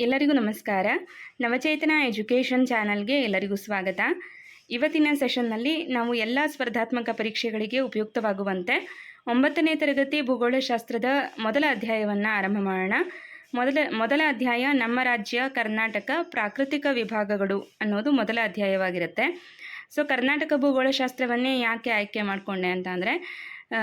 ಎಲ್ಲರಿಗೂ ನಮಸ್ಕಾರ. ನವಚೇತನ ಎಜುಕೇಷನ್ ಚಾನಲ್ಗೆ ಎಲ್ಲರಿಗೂ ಸ್ವಾಗತ. ಇವತ್ತಿನ ಸೆಷನ್ನಲ್ಲಿ ನಾವು ಎಲ್ಲ ಸ್ಪರ್ಧಾತ್ಮಕ ಪರೀಕ್ಷೆಗಳಿಗೆ ಉಪಯುಕ್ತವಾಗುವಂತೆ ಒಂಬತ್ತನೇ ತರಗತಿ ಭೂಗೋಳಶಾಸ್ತ್ರದ ಮೊದಲ ಅಧ್ಯಾಯವನ್ನು ಆರಂಭ ಮಾಡೋಣ. ಮೊದಲ ಮೊದಲ ಅಧ್ಯಾಯ ನಮ್ಮ ರಾಜ್ಯ, ಕರ್ನಾಟಕ, ಪ್ರಾಕೃತಿಕ ವಿಭಾಗಗಳು ಅನ್ನೋದು ಮೊದಲ ಅಧ್ಯಾಯವಾಗಿರುತ್ತೆ. ಸೊ, ಕರ್ನಾಟಕ ಭೂಗೋಳಶಾಸ್ತ್ರವನ್ನೇ ಯಾಕೆ ಆಯ್ಕೆ ಮಾಡಿಕೊಂಡೆ ಅಂತ ಅಂದರೆ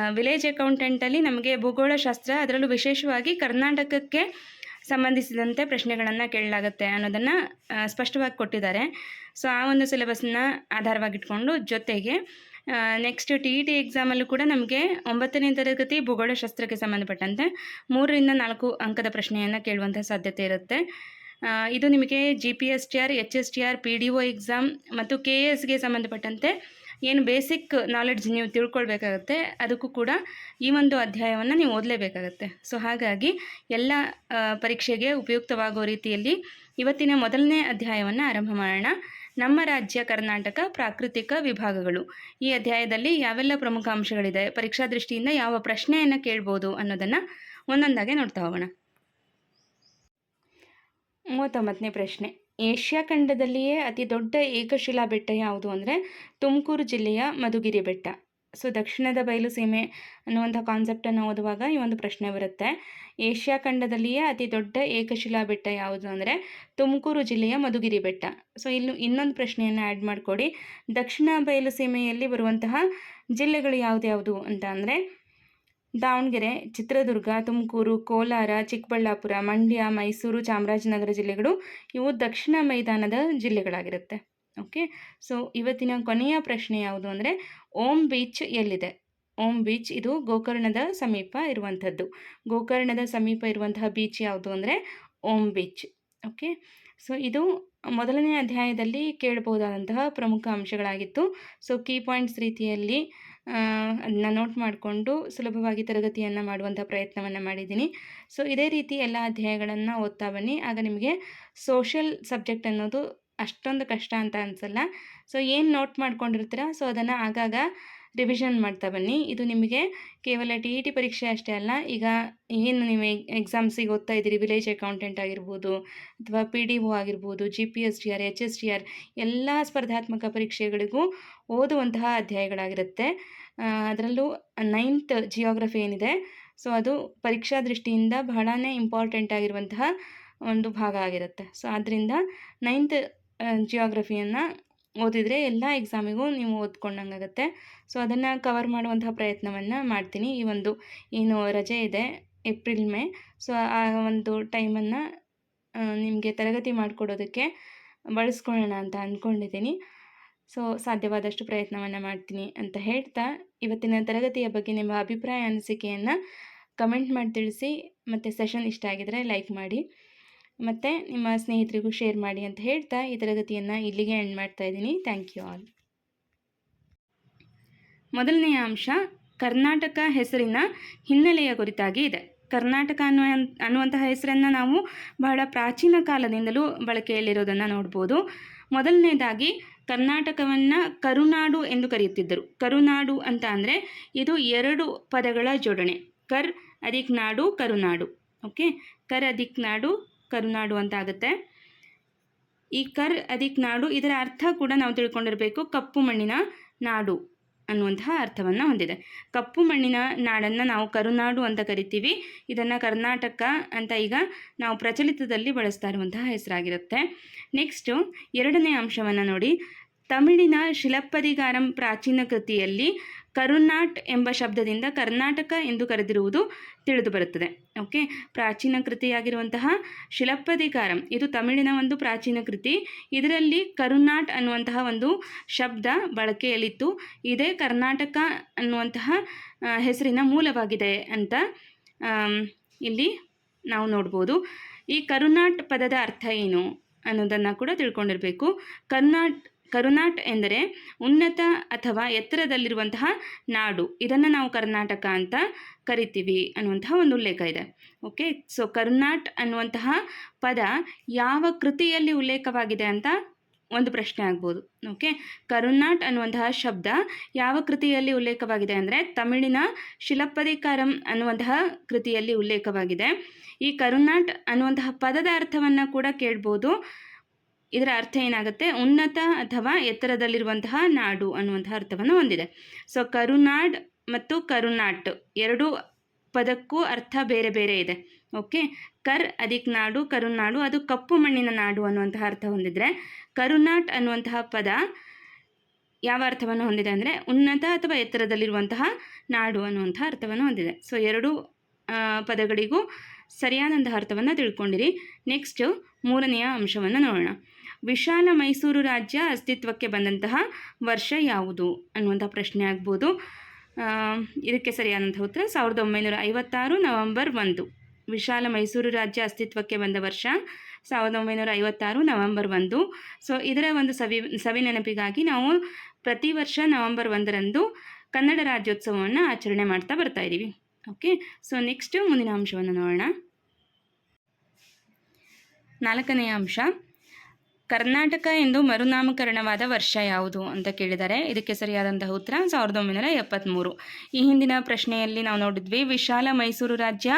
ವಿಲೇಜ್ ಅಕೌಂಟೆಂಟಲ್ಲಿ ನಮಗೆ ಭೂಗೋಳಶಾಸ್ತ್ರ ಅದರಲ್ಲೂ ವಿಶೇಷವಾಗಿ ಕರ್ನಾಟಕಕ್ಕೆ ಸಂಬಂಧಿಸಿದಂತೆ ಪ್ರಶ್ನೆಗಳನ್ನು ಕೇಳಲಾಗುತ್ತೆ ಅನ್ನೋದನ್ನು ಸ್ಪಷ್ಟವಾಗಿ ಕೊಟ್ಟಿದ್ದಾರೆ. ಸೊ ಆ ಒಂದು ಸಿಲೆಬಸ್ನ ಆಧಾರವಾಗಿಟ್ಕೊಂಡು ಜೊತೆಗೆ ನೆಕ್ಸ್ಟ್ ಟಿ ಇ ಟಿ ಎಕ್ಸಾಮಲ್ಲೂ ಕೂಡ ನಮಗೆ ಒಂಬತ್ತನೇ ತರಗತಿ ಭೂಗೋಳಶಾಸ್ತ್ರಕ್ಕೆ ಸಂಬಂಧಪಟ್ಟಂತೆ ಮೂರರಿಂದ ನಾಲ್ಕು ಅಂಕದ ಪ್ರಶ್ನೆಯನ್ನು ಕೇಳುವಂಥ ಸಾಧ್ಯತೆ ಇರುತ್ತೆ. ಇದು ನಿಮಗೆ G P S T R H S T R P D O exam ಮತ್ತು ಕೆ ಎಸ್ಗೆ ಸಂಬಂಧಪಟ್ಟಂತೆ ಏನು ಬೇಸಿಕ್ ನಾಲೆಡ್ಜ್ ನೀವು ತಿಳ್ಕೊಳ್ಬೇಕಾಗತ್ತೆ, ಅದಕ್ಕೂ ಕೂಡ ಈ ಒಂದು ಅಧ್ಯಾಯವನ್ನು ನೀವು ಓದಲೇಬೇಕಾಗತ್ತೆ. ಸೊ ಹಾಗಾಗಿ ಎಲ್ಲ ಪರೀಕ್ಷೆಗೆ ಉಪಯುಕ್ತವಾಗುವ ರೀತಿಯಲ್ಲಿ ಇವತ್ತಿನ ಮೊದಲನೇ ಅಧ್ಯಾಯವನ್ನು ಆರಂಭ ಮಾಡೋಣ. ನಮ್ಮ ರಾಜ್ಯ, ಕರ್ನಾಟಕ, ಪ್ರಾಕೃತಿಕ ವಿಭಾಗಗಳು. ಈ ಅಧ್ಯಾಯದಲ್ಲಿ ಯಾವೆಲ್ಲ ಪ್ರಮುಖ ಅಂಶಗಳಿದೆ, ಪರೀಕ್ಷಾ ದೃಷ್ಟಿಯಿಂದ ಯಾವ ಪ್ರಶ್ನೆಯನ್ನು ಕೇಳ್ಬೋದು ಅನ್ನೋದನ್ನು ಒಂದೊಂದಾಗೆ ನೋಡ್ತಾ ಹೋಗೋಣ. ಮೂವತ್ತೊಂಬತ್ತನೇ ಪ್ರಶ್ನೆ. ಏಷ್ಯಾ ಖಂಡದಲ್ಲಿಯೇ ಅತಿ ದೊಡ್ಡ ಏಕಶಿಲಾ ಬೆಟ್ಟ ಯಾವುದು ಅಂದರೆ ತುಮಕೂರು ಜಿಲ್ಲೆಯ ಮಧುಗಿರಿ ಬೆಟ್ಟ. ಸೊ, ದಕ್ಷಿಣದ ಬಯಲು ಸೀಮೆ ಅನ್ನುವಂಥ ಕಾನ್ಸೆಪ್ಟನ್ನು ಓದುವಾಗ ಈ ಒಂದು ಪ್ರಶ್ನೆ ಬರುತ್ತೆ. ಏಷ್ಯಾ ಖಂಡದಲ್ಲಿಯೇ ಅತಿ ದೊಡ್ಡ ಏಕಶಿಲಾ ಬೆಟ್ಟ ಯಾವುದು ಅಂದರೆ ತುಮಕೂರು ಜಿಲ್ಲೆಯ ಮಧುಗಿರಿ ಬೆಟ್ಟ. ಸೊ ಇಲ್ಲಿ ಇನ್ನೊಂದು ಪ್ರಶ್ನೆಯನ್ನು ಆ್ಯಡ್ ಮಾಡಿಕೊಡಿ. ದಕ್ಷಿಣ ಬಯಲು ಸೀಮೆಯಲ್ಲಿ ಬರುವಂತಹ ಜಿಲ್ಲೆಗಳು ಯಾವುದ್ಯಾವುದು ಅಂತ ಅಂದರೆ ದಾವಣಗೆರೆ, ಚಿತ್ರದುರ್ಗ, ತುಮಕೂರು, ಕೋಲಾರ, ಚಿಕ್ಕಬಳ್ಳಾಪುರ, ಮಂಡ್ಯ, ಮೈಸೂರು, ಚಾಮರಾಜನಗರ ಜಿಲ್ಲೆಗಳು ಇವು ದಕ್ಷಿಣ ಮೈದಾನದ ಜಿಲ್ಲೆಗಳಾಗಿರುತ್ತೆ. ಓಕೆ ಸೊ ಇವತ್ತಿನ ಕೊನೆಯ ಪ್ರಶ್ನೆ ಯಾವುದು ಅಂದರೆ, ಓಂ ಬೀಚ್ ಎಲ್ಲಿದೆ? ಓಂ ಬೀಚ್ ಇದು ಗೋಕರ್ಣದ ಸಮೀಪ ಇರುವಂಥದ್ದು. ಗೋಕರ್ಣದ ಸಮೀಪ ಇರುವಂತಹ ಬೀಚ್ ಯಾವುದು ಅಂದರೆ, ಓಂ ಬೀಚ್. ಓಕೆ ಸೊ ಇದು ಮೊದಲನೇ ಅಧ್ಯಾಯದಲ್ಲಿ ಕೇಳಬಹುದಾದಂತಹ ಪ್ರಮುಖ ಅಂಶಗಳಾಗಿತ್ತು. ಸೊ ಕೀ ಪಾಯಿಂಟ್ಸ್ ರೀತಿಯಲ್ಲಿ ಅದನ್ನ ನೋಟ್ ಮಾಡಿಕೊಂಡು ಸುಲಭವಾಗಿ ತರಗತಿಯನ್ನು ಮಾಡುವಂಥ ಪ್ರಯತ್ನವನ್ನು ಮಾಡಿದ್ದೀನಿ. ಸೊ ಇದೇ ರೀತಿ ಎಲ್ಲ ಅಧ್ಯಾಯಗಳನ್ನು ಓದ್ತಾ ಬನ್ನಿ. ಆಗ ನಿಮಗೆ ಸೋಷಿಯಲ್ ಸಬ್ಜೆಕ್ಟ್ ಅನ್ನೋದು ಅಷ್ಟೊಂದು ಕಷ್ಟ ಅಂತ ಅನಿಸಲ್ಲ. ಸೊ ಏನು ನೋಟ್ ಮಾಡ್ಕೊಂಡಿರ್ತೀರ? ಸೊ ಅದನ್ನು ಆಗಾಗ ರಿವಿಷನ್ ಮಾಡ್ತಾ ಬನ್ನಿ. ಇದು ನಿಮಗೆ ಕೇವಲ ಟಿ ಇ ಟಿ ಪರೀಕ್ಷೆ ಅಷ್ಟೇ ಅಲ್ಲ, ಈಗ ಏನು ನೀವು ಎಕ್ಸಾಮ್ಸಿಗೆ ಓದ್ತಾ ಇದ್ದೀರಿ? ವಿಲೇಜ್ ಅಕೌಂಟೆಂಟ್ ಆಗಿರ್ಬೋದು ಅಥವಾ ಪಿ ಡಿ ಒ ಆಗಿರ್ಬೋದು G P S T R H S T R ಎಲ್ಲ ಸ್ಪರ್ಧಾತ್ಮಕ ಪರೀಕ್ಷೆಗಳಿಗೂ ಓದುವಂತಹ ಅಧ್ಯಾಯಗಳಾಗಿರುತ್ತೆ. ಅದರಲ್ಲೂ ನೈನ್ತ್ ಜಿಯೋಗ್ರಫಿ ಏನಿದೆ ಸೊ ಅದು ಪರೀಕ್ಷಾ ದೃಷ್ಟಿಯಿಂದ ಬಹಳನೇ ಇಂಪಾರ್ಟೆಂಟ್ ಆಗಿರುವಂತಹ ಒಂದು ಭಾಗ ಆಗಿರುತ್ತೆ. ಸೊ ಆದ್ದರಿಂದ ನೈನ್ತ್ ಜಿಯೋಗ್ರಫಿಯನ್ನು ಓದಿದರೆ ಎಲ್ಲ ಎಕ್ಸಾಮಿಗೂ ನೀವು ಓದ್ಕೊಂಡಂಗಾಗುತ್ತೆ. ಸೊ ಅದನ್ನು ಕವರ್ ಮಾಡುವಂತಹ ಪ್ರಯತ್ನವನ್ನು ಮಾಡ್ತೀನಿ. ಈ ಒಂದು, ಏನು ರಜೆ ಇದೆ ಏಪ್ರಿಲ್ ಮೇ ಸೊ ಆ ಒಂದು ಟೈಮನ್ನು ನಿಮಗೆ ತರಗತಿ ಮಾಡಿಕೊಡೋದಕ್ಕೆ ಬಳಸ್ಕೊಳ್ಳೋಣ ಅಂತ ಅಂದ್ಕೊಂಡಿದ್ದೀನಿ ಸೊ ಸಾಧ್ಯವಾದಷ್ಟು ಪ್ರಯತ್ನವನ್ನು ಮಾಡ್ತೀನಿ ಅಂತ ಹೇಳ್ತಾ, ಇವತ್ತಿನ ತರಗತಿಯ ಬಗ್ಗೆ ನಿಮ್ಮ ಅಭಿಪ್ರಾಯ, ಅನಿಸಿಕೆಯನ್ನು ಕಮೆಂಟ್ ಮಾಡಿ ತಿಳಿಸಿ, ಮತ್ತು ಸೆಷನ್ ಇಷ್ಟ ಆಗಿದರೆ ಲೈಕ್ ಮಾಡಿ. ಮತ್ತು ನಿಮ್ಮ ಸ್ನೇಹಿತರಿಗೂ ಶೇರ್ ಮಾಡಿ ಅಂತ ಹೇಳ್ತಾ ಈ ತರಗತಿಯನ್ನು ಇಲ್ಲಿಗೆ ಎಂಡ್ ಮಾಡ್ತಾ ಇದ್ದೀನಿ. ಥ್ಯಾಂಕ್ ಯು ಆಲ್ ಮೊದಲನೆಯ ಅಂಶ, ಕರ್ನಾಟಕ ಹೆಸರಿನ ಹಿನ್ನೆಲೆಯ ಕುರಿತಾಗಿ ಇದೆ. ಕರ್ನಾಟಕ ಅನ್ನುವ ಅನ್ನುವಂತಹ ಹೆಸರನ್ನು ನಾವು ಬಹಳ ಪ್ರಾಚೀನ ಕಾಲದಿಂದಲೂ ಬಳಕೆಯಲ್ಲಿರೋದನ್ನು ನೋಡ್ಬೋದು. ಮೊದಲನೇದಾಗಿ, ಕರ್ನಾಟಕವನ್ನು ಕರುನಾಡು ಎಂದು ಕರೆಯುತ್ತಿದ್ದರು. ಕರುನಾಡು ಅಂತ ಅಂದರೆ ಇದು ಎರಡು ಪದಗಳ ಜೋಡಣೆ. ಕರ್, ಅದಿಕ್ ನಾಡು, ಕರುನಾಡು. ಓಕೆ ಕರ್, ಅದಿಕ್ ನಾಡು ಕರುನಾಡು ಅಂತ ಆಗುತ್ತೆ. ಈ ಕರ್, ಅದಿಕ್ ನಾಡು, ಇದರ ಅರ್ಥ ಕೂಡ ನಾವು ತಿಳ್ಕೊಂಡಿರಬೇಕು. ಕಪ್ಪು ಮಣ್ಣಿನ ನಾಡು ಅನ್ನುವಂತಹ ಅರ್ಥವನ್ನು ಹೊಂದಿದೆ. ಕಪ್ಪು ಮಣ್ಣಿನ ನಾಡನ್ನು ನಾವು ಕರುನಾಡು ಅಂತ ಕರಿತೀವಿ. ಇದನ್ನು ಕರ್ನಾಟಕ ಅಂತ ಈಗ ನಾವು ಪ್ರಚಲಿತದಲ್ಲಿ ಬಳಸ್ತಾ ಇರುವಂತಹ ಹೆಸರಾಗಿರುತ್ತೆ. ನೆಕ್ಸ್ಟು ಎರಡನೇ ಅಂಶವನ್ನು ನೋಡಿ. ತಮಿಳಿನ ಶಿಲಪ್ಪದಿಗಾರಂ ಪ್ರಾಚೀನ ಕೃತಿಯಲ್ಲಿ ಕರುನಾಟ್ ಎಂಬ ಶಬ್ದದಿಂದ ಕರ್ನಾಟಕ ಎಂದು ಕರೆದಿರುವುದು ತಿಳಿದು ಬರುತ್ತದೆ. ಓಕೆ, ಪ್ರಾಚೀನ ಕೃತಿಯಾಗಿರುವಂತಹ ಶಿಲಪ್ಪಧಿಕಾರಂ ಇದು ತಮಿಳಿನ ಒಂದು ಪ್ರಾಚೀನ ಕೃತಿ. ಇದರಲ್ಲಿ ಕರುನಾಟ್ ಅನ್ನುವಂತಹ ಒಂದು ಶಬ್ದ ಬಳಕೆಯಲ್ಲಿತ್ತು. ಇದೇ ಕರ್ನಾಟಕ ಅನ್ನುವಂತಹ ಹೆಸರಿನ ಮೂಲವಾಗಿದೆ ಅಂತ ಇಲ್ಲಿ ನಾವು ನೋಡ್ಬೋದು. ಈ ಕರುನಾಟ್ ಪದದ ಅರ್ಥ ಏನು ಅನ್ನೋದನ್ನು ಕೂಡ ತಿಳ್ಕೊಂಡಿರಬೇಕು. ಕರ್ನಾಟ್ ಕರುನಾಟ್ ಎಂದರೆ ಉನ್ನತ ಅಥವಾ ಎತ್ತರದಲ್ಲಿರುವಂತಹ ನಾಡು. ಇದನ್ನು ನಾವು ಕರ್ನಾಟಕ ಅಂತ ಕರಿತೀವಿ ಅನ್ನುವಂತಹ ಒಂದು ಉಲ್ಲೇಖ ಇದೆ. ಓಕೆ, ಸೊ ಕರ್ನಾಟ್ ಅನ್ನುವಂತಹ ಪದ ಯಾವ ಕೃತಿಯಲ್ಲಿ ಉಲ್ಲೇಖವಾಗಿದೆ ಅಂತ ಒಂದು ಪ್ರಶ್ನೆ ಆಗ್ಬೋದು. ಓಕೆ, ಕರುನಾಟ್ ಅನ್ನುವಂತಹ ಶಬ್ದ ಯಾವ ಕೃತಿಯಲ್ಲಿ ಉಲ್ಲೇಖವಾಗಿದೆ ಅಂದರೆ ತಮಿಳಿನ ಶಿಲಪ್ಪದಿಕಾರಂ ಅನ್ನುವಂತಹ ಕೃತಿಯಲ್ಲಿ ಉಲ್ಲೇಖವಾಗಿದೆ. ಈ ಕರುನಾಟ್ ಅನ್ನುವಂತಹ ಪದದ ಅರ್ಥವನ್ನು ಕೂಡ ಕೇಳ್ಬೋದು. ಇದರ ಅರ್ಥ ಏನಾಗುತ್ತೆ? ಉನ್ನತ ಅಥವಾ ಎತ್ತರದಲ್ಲಿರುವಂತಹ ನಾಡು ಅನ್ನುವಂತಹ ಅರ್ಥವನ್ನು ಹೊಂದಿದೆ. ಸೊ ಕರುನಾಡ್ ಮತ್ತು ಕರುನಾಟ್ ಎರಡೂ ಪದಕ್ಕೂ ಅರ್ಥ ಬೇರೆ ಬೇರೆ ಇದೆ. ಓಕೆ ಕರ್ ಅದಿಕ್ ನಾಡು ಕರುನಾಡು ಅದು ಕಪ್ಪು ಮಣ್ಣಿನ ನಾಡು ಅನ್ನುವಂತಹ ಅರ್ಥ ಹೊಂದಿದ್ರೆ, ಕರುನಾಟ್ ಅನ್ನುವಂತಹ ಪದ ಯಾವ ಅರ್ಥವನ್ನು ಹೊಂದಿದೆ ಅಂದರೆ, ಉನ್ನತ ಅಥವಾ ಎತ್ತರದಲ್ಲಿರುವಂತಹ ನಾಡು ಅನ್ನುವಂತಹ ಅರ್ಥವನ್ನು ಹೊಂದಿದೆ. ಸೊ ಎರಡು ಪದಗಳಿಗೂ ಸರಿಯಾದಂತಹ ಅರ್ಥವನ್ನು ತಿಳ್ಕೊಂಡಿರಿ. ನೆಕ್ಸ್ಟ್ ಮೂರನೆಯ ಅಂಶವನ್ನು ನೋಡೋಣ. ವಿಶಾಲ ಮೈಸೂರು ರಾಜ್ಯ ಅಸ್ತಿತ್ವಕ್ಕೆ ಬಂದಂತಹ ವರ್ಷ ಯಾವುದು ಅನ್ನುವಂಥ ಪ್ರಶ್ನೆ ಆಗ್ಬೋದು. ಇದಕ್ಕೆ ಸರಿಯಾದಂಥ ಉತ್ತರ ಸಾವಿರದ ಒಂಬೈನೂರ ಐವತ್ತಾರು ನವೆಂಬರ್ ಒಂದು. ವಿಶಾಲ ಮೈಸೂರು ರಾಜ್ಯ ಅಸ್ತಿತ್ವಕ್ಕೆ ಬಂದ ವರ್ಷ ಸಾವಿರದ ಒಂಬೈನೂರ ಐವತ್ತಾರು ನವೆಂಬರ್ ಒಂದು. ಸೊ ಇದರ ಒಂದು ಸವಿ ಸವಿ ನೆನಪಿಗಾಗಿ ನಾವು ಪ್ರತಿ ವರ್ಷ ನವೆಂಬರ್ ಒಂದರಂದು ಕನ್ನಡ ರಾಜ್ಯೋತ್ಸವವನ್ನು ಆಚರಣೆ ಮಾಡ್ತಾ ಬರ್ತಾ ಇದ್ದೀವಿ ಓಕೆ ಸೊ ನೆಕ್ಸ್ಟ್ ಮುಂದಿನ ಅಂಶವನ್ನು ನೋಡೋಣ. ನಾಲ್ಕನೆಯ ಅಂಶ, ಕರ್ನಾಟಕ ಎಂದು ಮರುನಾಮಕರಣವಾದ ವರ್ಷ ಯಾವುದು ಅಂತ ಕೇಳಿದ್ದಾರೆ ಇದಕ್ಕೆ ಸರಿಯಾದಂತಹ ಉತ್ತರ ಸಾವಿರದ ಒಂಬೈನೂರ ಎಪ್ಪತ್ತ್ಮೂರು ಈ ಹಿಂದಿನ ಪ್ರಶ್ನೆಯಲ್ಲಿ ನಾವು ನೋಡಿದ್ವಿ, ವಿಶಾಲ ಮೈಸೂರು ರಾಜ್ಯ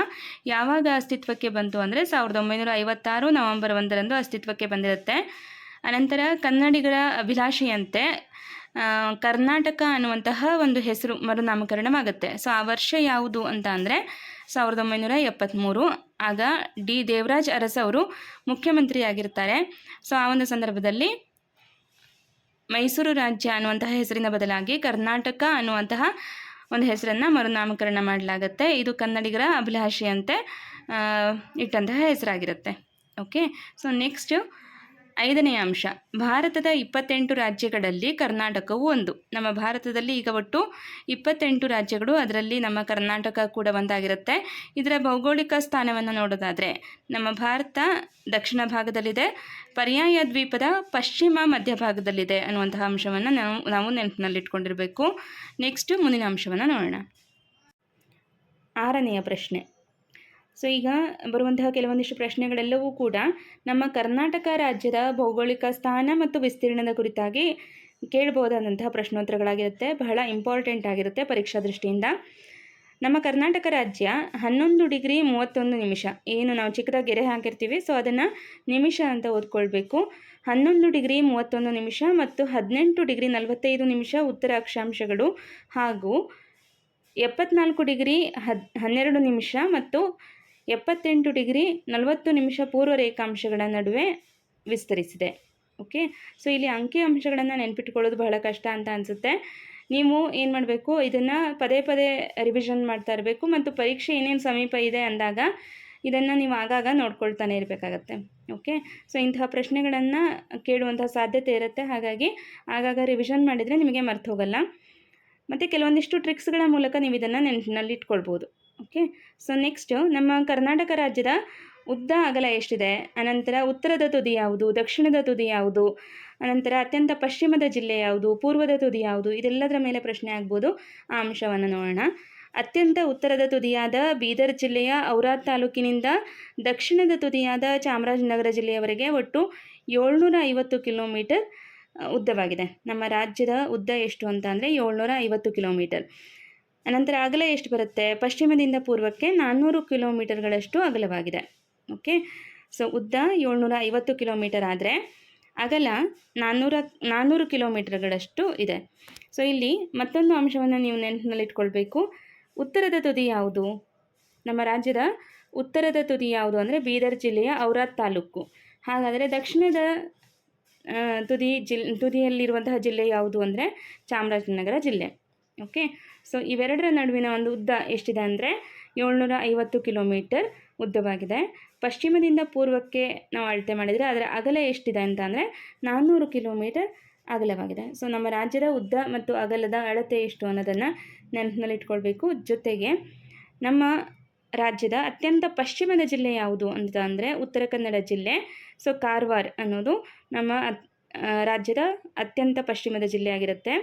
ಯಾವಾಗ ಅಸ್ತಿತ್ವಕ್ಕೆ ಬಂತು ಅಂದರೆ ಸಾವಿರದ ಒಂಬೈನೂರ ಐವತ್ತಾರು ನವೆಂಬರ್ ಒಂದರಂದು ಅಸ್ತಿತ್ವಕ್ಕೆ ಬಂದಿರುತ್ತೆ. ಅನಂತರ ಕನ್ನಡಿಗರ ಅಭಿಲಾಷೆಯಂತೆ ಕರ್ನಾಟಕ ಅನ್ನುವಂತಹ ಒಂದು ಹೆಸರು ಮರುನಾಮಕರಣವಾಗುತ್ತೆ. ಸೊ, ಆ ವರ್ಷ ಯಾವುದು ಅಂತ ಅಂದರೆ ಸಾವಿರದ ಒಂಬೈನೂರ ಎಪ್ಪತ್ತ್ಮೂರು ಆಗ ಡಿ. ದೇವರಾಜ್ ಅರಸ್ ಅವರು ಮುಖ್ಯಮಂತ್ರಿಯಾಗಿರ್ತಾರೆ. ಸೊ, ಆ ಒಂದು ಸಂದರ್ಭದಲ್ಲಿ ಮೈಸೂರು ರಾಜ್ಯ ಅನ್ನುವಂತಹ ಹೆಸರಿನ ಬದಲಾಗಿ ಕರ್ನಾಟಕ ಅನ್ನುವಂತಹ ಒಂದು ಹೆಸರನ್ನು ಮರುನಾಮಕರಣ ಮಾಡಲಾಗುತ್ತೆ. ಇದು ಕನ್ನಡಿಗರ ಅಭಿಲಾಷೆಯಂತೆ ಇಟ್ಟಂತಹ ಹೆಸರಾಗಿರುತ್ತೆ. ಓಕೆ? ಸೊ, ನೆಕ್ಸ್ಟ್ ಐದನೆಯ ಅಂಶ, ಭಾರತದ ಇಪ್ಪತ್ತೆಂಟು ರಾಜ್ಯಗಳಲ್ಲಿ ಕರ್ನಾಟಕವು ಒಂದು. ನಮ್ಮ ಭಾರತದಲ್ಲಿ ಈಗ ಒಟ್ಟು ಇಪ್ಪತ್ತೆಂಟು ರಾಜ್ಯಗಳು, ಅದರಲ್ಲಿ ನಮ್ಮ ಕರ್ನಾಟಕ ಕೂಡ ಒಂದಾಗಿರುತ್ತೆ. ಇದರ ಭೌಗೋಳಿಕ ಸ್ಥಾನವನ್ನು ನೋಡೋದಾದರೆ, ನಮ್ಮ ಭಾರತ ದಕ್ಷಿಣ ಭಾಗದಲ್ಲಿದೆ, ಪರ್ಯಾಯ ದ್ವೀಪದ ಪಶ್ಚಿಮ ಮಧ್ಯಭಾಗದಲ್ಲಿದೆ ಅನ್ನುವಂತಹ ಅಂಶವನ್ನು ನಾವು ನಾವು ನೆನಪಿನಲ್ಲಿಟ್ಕೊಂಡಿರಬೇಕು ನೆಕ್ಸ್ಟ್ ಮುಂದಿನ ಅಂಶವನ್ನು ನೋಡೋಣ. ಆರನೆಯ ಪ್ರಶ್ನೆ ಸೊ ಈಗ ಬರುವಂತಹ ಕೆಲವೊಂದಿಷ್ಟು ಪ್ರಶ್ನೆಗಳೆಲ್ಲವೂ ಕೂಡ ನಮ್ಮ ಕರ್ನಾಟಕ ರಾಜ್ಯದ ಭೌಗೋಳಿಕ ಸ್ಥಾನ ಮತ್ತು ವಿಸ್ತೀರ್ಣದ ಕುರಿತಾಗಿ ಕೇಳಬಹುದಾದಂತಹ ಪ್ರಶ್ನೋತ್ತರಗಳಾಗಿರುತ್ತೆ, ಬಹಳ ಇಂಪಾರ್ಟೆಂಟ್ ಆಗಿರುತ್ತೆ ಪರೀಕ್ಷಾ ದೃಷ್ಟಿಯಿಂದ. ನಮ್ಮ ಕರ್ನಾಟಕ ರಾಜ್ಯ ಹನ್ನೊಂದು ಡಿಗ್ರಿ ಮೂವತ್ತೊಂದು ನಿಮಿಷ. ಏನು ನಾವು ಚಿಕ್ಕದಾಗಿ ಗೆರೆ ಹಾಕಿರ್ತೀವಿ, ಸೊ ಅದನ್ನು ನಿಮಿಷ ಅಂತ ಓದ್ಕೊಳ್ಬೇಕು. ಹನ್ನೊಂದು ಡಿಗ್ರಿ ಮೂವತ್ತೊಂದು ನಿಮಿಷ ಮತ್ತು ಹದಿನೆಂಟು ಡಿಗ್ರಿ ನಲವತ್ತೈದು ನಿಮಿಷ ಉತ್ತರ ಅಕ್ಷಾಂಶಗಳು ಹಾಗೂ ಎಪ್ಪತ್ನಾಲ್ಕು ಡಿಗ್ರಿ ಹದ್, ಹನ್ನೆರಡು ನಿಮಿಷ ಮತ್ತು ಎಪ್ಪತ್ತೆಂಟು ಡಿಗ್ರಿ ನಲವತ್ತು ನಿಮಿಷ ಪೂರ್ವ ರೇಖಾಂಶಗಳ ನಡುವೆ ವಿಸ್ತರಿಸಿದೆ. ಓಕೆ? ಸೊ, ಇಲ್ಲಿ ಅಂಕಿ ಅಂಶಗಳನ್ನು ನೆನ್ಪಿಟ್ಕೊಳ್ಳೋದು ಬಹಳ ಕಷ್ಟ ಅಂತ ಅನಿಸುತ್ತೆ. ನೀವು ಏನು ಮಾಡಬೇಕು? ಇದನ್ನು ಪದೇ ಪದೇ ರಿವಿಷನ್ ಮಾಡ್ತಾ ಇರಬೇಕು ಮತ್ತು ಪರೀಕ್ಷೆ ಏನೇನು ಸಮೀಪ ಇದೆ ಅಂದಾಗ ಇದನ್ನು ನೀವು ಆಗಾಗ ನೋಡ್ಕೊಳ್ತಾನೆ ಇರಬೇಕಾಗತ್ತೆ. ಓಕೆ? ಸೊ, ಇಂತಹ ಪ್ರಶ್ನೆಗಳನ್ನು ಕೇಳುವಂತಹ ಸಾಧ್ಯತೆ ಇರುತ್ತೆ. ಹಾಗಾಗಿ ಆಗಾಗ ರಿವಿಷನ್ ಮಾಡಿದರೆ ನಿಮಗೆ ಮರ್ತು ಹೋಗಲ್ಲ. ಮತ್ತು ಕೆಲವೊಂದಿಷ್ಟು ಟ್ರಿಕ್ಸ್ಗಳ ಮೂಲಕ ನೀವು ಇದನ್ನು ನೆನಪಿನಲ್ಲಿ ಇಟ್ಕೊಳ್ಬೋದು ಓಕೆ ಸೊ ನೆಕ್ಸ್ಟು ನಮ್ಮ ಕರ್ನಾಟಕ ರಾಜ್ಯದ ಉದ್ದ ಅಗಲ ಎಷ್ಟಿದೆ? ಅನಂತರ ಉತ್ತರದ ತುದಿ ಯಾವುದು? ದಕ್ಷಿಣದ ತುದಿ ಯಾವುದು? ಅನಂತರ ಅತ್ಯಂತ ಪಶ್ಚಿಮದ ಜಿಲ್ಲೆ ಯಾವುದು? ಪೂರ್ವದ ತುದಿ ಯಾವುದು? ಇದೆಲ್ಲದರ ಮೇಲೆ ಪ್ರಶ್ನೆ ಆಗ್ಬೋದು. ಆ ಅಂಶವನ್ನು ನೋಡೋಣ. ಅತ್ಯಂತ ಉತ್ತರದ ತುದಿಯಾದ ಬೀದರ್ ಜಿಲ್ಲೆಯ ಔರಾದ್ ತಾಲೂಕಿನಿಂದ ದಕ್ಷಿಣದ ತುದಿಯಾದ ಚಾಮರಾಜನಗರ ಜಿಲ್ಲೆಯವರೆಗೆ ಒಟ್ಟು ಏಳ್ನೂರ ಐವತ್ತು ಕಿಲೋಮೀಟರ್ ಉದ್ದವಾಗಿದೆ. ನಮ್ಮ ರಾಜ್ಯದ ಉದ್ದ ಎಷ್ಟು ಅಂತ ಅಂದರೆ ಏಳ್ನೂರ ಐವತ್ತು ಕಿಲೋಮೀಟರ್. ಅನಂತರ ಅಗಲ ಎಷ್ಟು ಬರುತ್ತೆ? ಪಶ್ಚಿಮದಿಂದ ಪೂರ್ವಕ್ಕೆ ನಾನ್ನೂರು ಕಿಲೋಮೀಟರ್ಗಳಷ್ಟು ಅಗಲವಾಗಿದೆ. ಓಕೆ? ಸೊ, ಉದ್ದ ಏಳ್ನೂರ ಐವತ್ತು ಕಿಲೋಮೀಟರ್ ಆದರೆ ಅಗಲ ನಾನ್ನೂರ, ನಾನ್ನೂರು ಕಿಲೋಮೀಟರ್ಗಳಷ್ಟು ಇದೆ. ಸೊ, ಇಲ್ಲಿ ಮತ್ತೊಂದು ಅಂಶವನ್ನು ನೀವು ನೆನಪಿನಲ್ಲಿಟ್ಕೊಳ್ಬೇಕು. ಉತ್ತರದ ತುದಿ ಯಾವುದು? ನಮ್ಮ ರಾಜ್ಯದ ಉತ್ತರದ ತುದಿ ಯಾವುದು ಅಂದರೆ ಬೀದರ್ ಜಿಲ್ಲೆಯ ಔರಾದ್ ತಾಲೂಕು. ಹಾಗಾದರೆ ದಕ್ಷಿಣದ ತುದಿ ಜಿಲ್, ತುದಿಯಲ್ಲಿರುವಂತಹ ಜಿಲ್ಲೆ ಯಾವುದು ಅಂದರೆ ಚಾಮರಾಜನಗರ ಜಿಲ್ಲೆ. ಓಕೆ? ಸೊ ಇವೆರಡರ ನಡುವಿನ ಒಂದು ಉದ್ದ ಎಷ್ಟಿದೆ ಅಂದರೆ ಏಳ್ನೂರ ಐವತ್ತು ಕಿಲೋಮೀಟರ್ ಉದ್ದವಾಗಿದೆ. ಪಶ್ಚಿಮದಿಂದ ಪೂರ್ವಕ್ಕೆ ನಾವು ಅಳತೆ ಮಾಡಿದರೆ ಅದರ ಅಗಲ ಎಷ್ಟಿದೆ ಅಂತ ಅಂದರೆ ನಾನ್ನೂರು ಕಿಲೋಮೀಟರ್ ಅಗಲವಾಗಿದೆ. ಸೊ ನಮ್ಮ ರಾಜ್ಯದ ಉದ್ದ ಮತ್ತು ಅಗಲದ ಅಳತೆ ಎಷ್ಟು ಅನ್ನೋದನ್ನು ನೆನಪಿನಲ್ಲಿಟ್ಕೊಳ್ಬೇಕು. ಜೊತೆಗೆ ನಮ್ಮ ರಾಜ್ಯದ ಅತ್ಯಂತ ಪಶ್ಚಿಮದ ಜಿಲ್ಲೆ ಯಾವುದು ಅಂತ ಅಂದರೆ ಉತ್ತರ ಕನ್ನಡ ಜಿಲ್ಲೆ. ಸೊ ಕಾರವಾರ ಅನ್ನೋದು ನಮ್ಮ ರಾಜ್ಯದ ಅತ್ಯಂತ ಪಶ್ಚಿಮದ ಜಿಲ್ಲೆ ಆಗಿರುತ್ತೆ.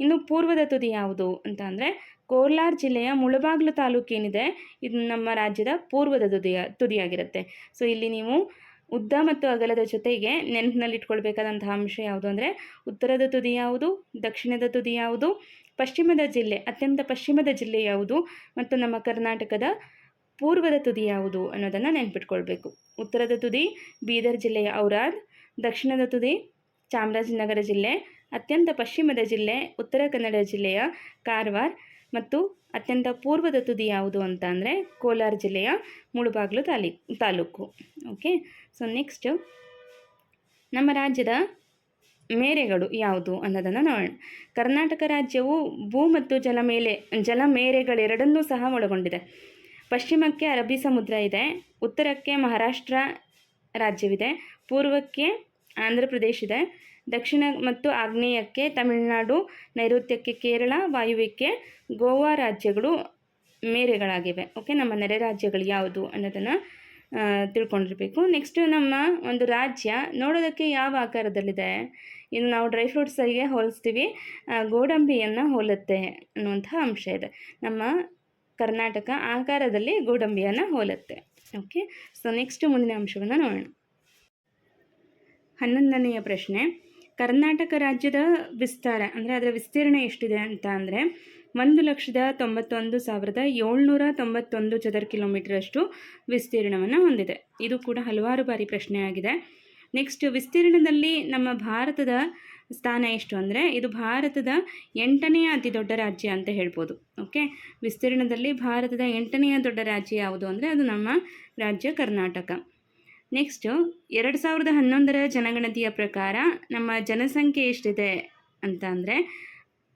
ಇನ್ನು ಪೂರ್ವದ ತುದಿ ಯಾವುದು ಅಂತ ಅಂದರೆ ಕೋಲಾರ ಜಿಲ್ಲೆಯ ಮುಳಬಾಗಿಲು ತಾಲೂಕೇನಿದೆ ಇದು ನಮ್ಮ ರಾಜ್ಯದ ಪೂರ್ವದ ತುದಿಯ, ತುದಿಯಾಗಿರುತ್ತೆ. ಸೊ ಇಲ್ಲಿ ನೀವು ಉದ್ದ ಮತ್ತು ಅಗಲದ ಜೊತೆಗೆ ನೆನಪಿನಲ್ಲಿಟ್ಕೊಳ್ಬೇಕಾದಂತಹ ಅಂಶ ಯಾವುದು ಅಂದರೆ ಉತ್ತರದ ತುದಿ ಯಾವುದು, ದಕ್ಷಿಣದ ತುದಿ ಯಾವುದು, ಪಶ್ಚಿಮದ ಜಿಲ್ಲೆ, ಅತ್ಯಂತ ಪಶ್ಚಿಮದ ಜಿಲ್ಲೆ ಯಾವುದು ಮತ್ತು ನಮ್ಮ ಕರ್ನಾಟಕದ ಪೂರ್ವದ ತುದಿ ಯಾವುದು ಅನ್ನೋದನ್ನು ನೆನ್ಪಿಟ್ಕೊಳ್ಬೇಕು. ಉತ್ತರದ ತುದಿ ಬೀದರ್ ಜಿಲ್ಲೆಯ ಔರಾದ್, ದಕ್ಷಿಣದ ತುದಿ ಚಾಮರಾಜನಗರ ಜಿಲ್ಲೆ ಅತ್ಯಂತ ಪಶ್ಚಿಮದ ಜಿಲ್ಲೆ, ಉತ್ತರ ಕನ್ನಡ ಜಿಲ್ಲೆಯ ಕಾರವಾರ ಮತ್ತು ಅತ್ಯಂತ ಪೂರ್ವದ ತುದಿ ಯಾವುದು ಅಂತ ಅಂದರೆ ಕೋಲಾರ ಜಿಲ್ಲೆಯ ಮುಳುಬಾಗಿಲು ತಾಲಿ, ತಾಲೂಕು. ಓಕೆ ಸೊ ನೆಕ್ಸ್ಟು ನಮ್ಮ ರಾಜ್ಯದ ಮೇರೆಗಳು ಯಾವುದು ಅನ್ನೋದನ್ನು ನೋಡೋಣ. ಕರ್ನಾಟಕ ರಾಜ್ಯವು ಭೂ ಮತ್ತು ಜಲ ಮೇಲೆ, ಜಲ ಮೇರೆಗಳೆರಡನ್ನೂ ಸಹ ಒಳಗೊಂಡಿದೆ. ಪಶ್ಚಿಮಕ್ಕೆ ಅರಬ್ಬಿ ಸಮುದ್ರ ಇದೆ, ಉತ್ತರಕ್ಕೆ ಮಹಾರಾಷ್ಟ್ರ ರಾಜ್ಯವಿದೆ, ಪೂರ್ವಕ್ಕೆ ಆಂಧ್ರ ಪ್ರದೇಶ ಇದೆ ದಕ್ಷಿಣ ಮತ್ತು ಆಗ್ನೇಯಕ್ಕೆ ತಮಿಳುನಾಡು, ನೈಋತ್ಯಕ್ಕೆ ಕೇರಳ ವಾಯುವ್ಯಕ್ಕೆ ಗೋವಾ ರಾಜ್ಯಗಳು ಮೇರೆಗಳಾಗಿವೆ. ಓಕೆ ನಮ್ಮ ನೆರೆ ರಾಜ್ಯಗಳು ಯಾವುದು ಅನ್ನೋದನ್ನು ತಿಳ್ಕೊಂಡಿರಬೇಕು. ನೆಕ್ಸ್ಟು ನಮ್ಮ ಒಂದು ರಾಜ್ಯ ನೋಡೋದಕ್ಕೆ ಯಾವ ಆಕಾರದಲ್ಲಿದೆ? ಇನ್ನು ನಾವು ಡ್ರೈ ಫ್ರೂಟ್ಸರಿಗೆ ಹೋಲಿಸ್ತೀವಿ. ಗೋಡಂಬಿಯನ್ನು ಹೋಲುತ್ತೆ ಅನ್ನುವಂಥ ಅಂಶ ಇದೆ. ನಮ್ಮ ಕರ್ನಾಟಕ ಆಕಾರದಲ್ಲಿ ಗೋಡಂಬಿಯನ್ನು ಹೋಲುತ್ತೆ. ಓಕೆ ಸೊ ನೆಕ್ಸ್ಟ್ ಮುಂದಿನ ಅಂಶವನ್ನು ನೋಡೋಣ. ಹನ್ನೊಂದನೆಯ ಪ್ರಶ್ನೆ. ಕರ್ನಾಟಕ ರಾಜ್ಯದ ವಿಸ್ತಾರ, ಅಂದರೆ ಅದರ ವಿಸ್ತೀರ್ಣ ಎಷ್ಟಿದೆ ಅಂತ ಅಂದರೆ ಒಂದು ಲಕ್ಷದ ತೊಂಬತ್ತೊಂದು ಸಾವಿರದ ಏಳ್ನೂರ ತೊಂಬತ್ತೊಂದು ಚದರ ಕಿಲೋಮೀಟರಷ್ಟು ವಿಸ್ತೀರ್ಣವನ್ನು ಹೊಂದಿದೆ. ಇದು ಕೂಡ ಹಲವಾರು ಬಾರಿ ಪ್ರಶ್ನೆ ಆಗಿದೆ ನೆಕ್ಸ್ಟ್ ವಿಸ್ತೀರ್ಣದಲ್ಲಿ ನಮ್ಮ ಭಾರತದ ಸ್ಥಾನ ಎಷ್ಟು ಅಂದರೆ, ಇದು ಭಾರತದ ಎಂಟನೆಯ ಅತಿ ದೊಡ್ಡ ರಾಜ್ಯ ಅಂತ ಹೇಳ್ಬೋದು. ಓಕೆ ವಿಸ್ತೀರ್ಣದಲ್ಲಿ ಭಾರತದ ಎಂಟನೆಯ ದೊಡ್ಡ ರಾಜ್ಯ ಯಾವುದು ಅಂದರೆ, ಅದು ನಮ್ಮ ರಾಜ್ಯ ಕರ್ನಾಟಕ. ನೆಕ್ಸ್ಟು ಎರಡು ಸಾವಿರದ ಹನ್ನೊಂದರ ಜನಗಣತಿಯ ಪ್ರಕಾರ ನಮ್ಮ ಜನಸಂಖ್ಯೆ ಎಷ್ಟಿದೆ ಅಂತ ಅಂದರೆ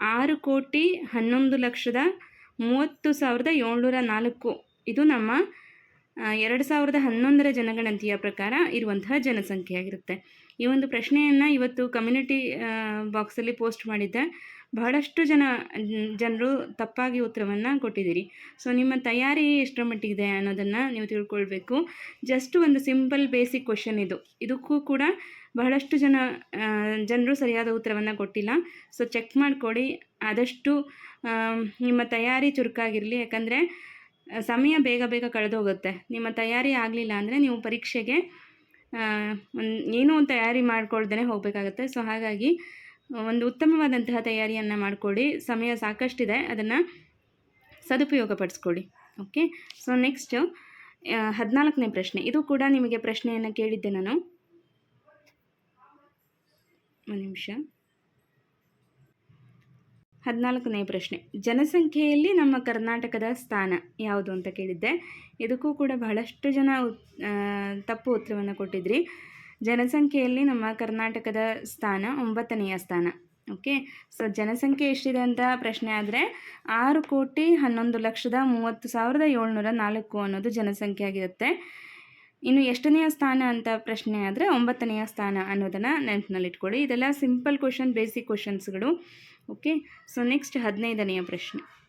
ಆರು ಕೋಟಿ ಹನ್ನೊಂದು ಲಕ್ಷದ ಮೂವತ್ತು ಸಾವಿರದ ಏಳ್ನೂರ ನಾಲ್ಕು. ಇದು ನಮ್ಮ ಎರಡು ಸಾವಿರದ ಹನ್ನೊಂದರ ಜನಗಣತಿಯ ಪ್ರಕಾರ ಇರುವಂತಹ ಜನಸಂಖ್ಯೆ ಆಗಿರುತ್ತೆ ಈ ಒಂದು ಪ್ರಶ್ನೆಯನ್ನು ಇವತ್ತು ಕಮ್ಯುನಿಟಿ ಬಾಕ್ಸಲ್ಲಿ ಪೋಸ್ಟ್ ಮಾಡಿದ್ದೆ. ಬಹಳಷ್ಟು ಜನ, ಜನರು ತಪ್ಪಾಗಿ ಉತ್ತರವನ್ನು ಕೊಟ್ಟಿದ್ದೀರಿ. ಸೊ ನಿಮ್ಮ ತಯಾರಿ ಎಷ್ಟರ ಮಟ್ಟಿಗಿದೆ ಅನ್ನೋದನ್ನು ನೀವು ತಿಳ್ಕೊಳ್ಬೇಕು. ಜಸ್ಟ್ ಒಂದು ಸಿಂಪಲ್ ಬೇಸಿಕ್ ಕ್ವಶನ್ ಇದು. ಇದಕ್ಕೂ ಕೂಡ ಬಹಳಷ್ಟು ಜನ ಜನರು ಸರಿಯಾದ ಉತ್ತರವನ್ನು ಕೊಟ್ಟಿಲ್ಲ. ಸೊ ಚೆಕ್ ಮಾಡಿಕೊಡಿ. ಆದಷ್ಟು ನಿಮ್ಮ ತಯಾರಿ ಚುರುಕಾಗಿರಲಿ. ಯಾಕಂದರೆ, ಸಮಯ ಬೇಗ ಬೇಗ ಕಳೆದು ಹೋಗುತ್ತೆ ನಿಮ್ಮ ತಯಾರಿ ಆಗಲಿಲ್ಲ ಅಂದರೆ ನೀವು ಪರೀಕ್ಷೆಗೆ ಏನೂ ಒಂದು ತಯಾರಿ ಮಾಡ್ಕೊಳ್ದೇ ಹೋಗಬೇಕಾಗತ್ತೆ. ಸೊ ಹಾಗಾಗಿ ಒಂದು ಉತ್ತಮವಾದಂತಹ ತಯಾರಿಯನ್ನು ಮಾಡಿಕೊಳ್ಳಿ. ಸಮಯ ಸಾಕಷ್ಟಿದೆ. ಅದನ್ನು ಸದುಪಯೋಗಪಡಿಸ್ಕೊಳ್ಳಿ. ಓಕೆ? ಸೊ ನೆಕ್ಸ್ಟು ಹದಿನಾಲ್ಕನೇ ಪ್ರಶ್ನೆ. ಇದು ಕೂಡ ನಿಮಗೆ ಪ್ರಶ್ನೆಯನ್ನು ಕೇಳಿದ್ದೆ ನಾನು. ಒಂದು ನಿಮಿಷ. ಹದಿನಾಲ್ಕನೇ ಪ್ರಶ್ನೆ. ಜನಸಂಖ್ಯೆಯಲ್ಲಿ ನಮ್ಮ ಕರ್ನಾಟಕದ ಸ್ಥಾನ ಯಾವುದು ಅಂತ ಕೇಳಿದ್ದೆ. ಇದಕ್ಕೂ ಕೂಡ ಬಹಳಷ್ಟು ಜನ ತಪ್ಪು ಉತ್ತರವನ್ನು ಕೊಟ್ಟಿದ್ರಿ. ಜನಸಂಖ್ಯೆಯಲ್ಲಿ ನಮ್ಮ ಕರ್ನಾಟಕದ ಸ್ಥಾನ ಒಂಬತ್ತನೆಯ ಸ್ಥಾನ. ಓಕೆ? ಸೊ, ಜನಸಂಖ್ಯೆ ಎಷ್ಟಿದೆ ಅಂತ ಪ್ರಶ್ನೆ ಆದರೆ, ಆರು ಕೋಟಿ ಹನ್ನೊಂದು ಲಕ್ಷದ ಮೂವತ್ತು ಸಾವಿರದ ಏಳ್ನೂರ ನಾಲ್ಕು ಅನ್ನೋದು ಜನಸಂಖ್ಯೆ ಆಗಿರುತ್ತೆ. ಇನ್ನು ಎಷ್ಟನೆಯ ಸ್ಥಾನ ಅಂತ ಪ್ರಶ್ನೆ ಆದರೆ, ಒಂಬತ್ತನೆಯ ಸ್ಥಾನ ಅನ್ನೋದನ್ನು ನೆನಪಿನಲ್ಲಿಟ್ಕೊಳ್ಳಿ. ಇದೆಲ್ಲ ಸಿಂಪಲ್ ಕ್ವಶನ್ ಬೇಸಿಕ್ ಕ್ವಶನ್ಸ್ಗಳು ಓಕೆ? ಸೊ ನೆಕ್ಸ್ಟ್ ಹದಿನೈದನೆಯ ಪ್ರಶ್ನೆ.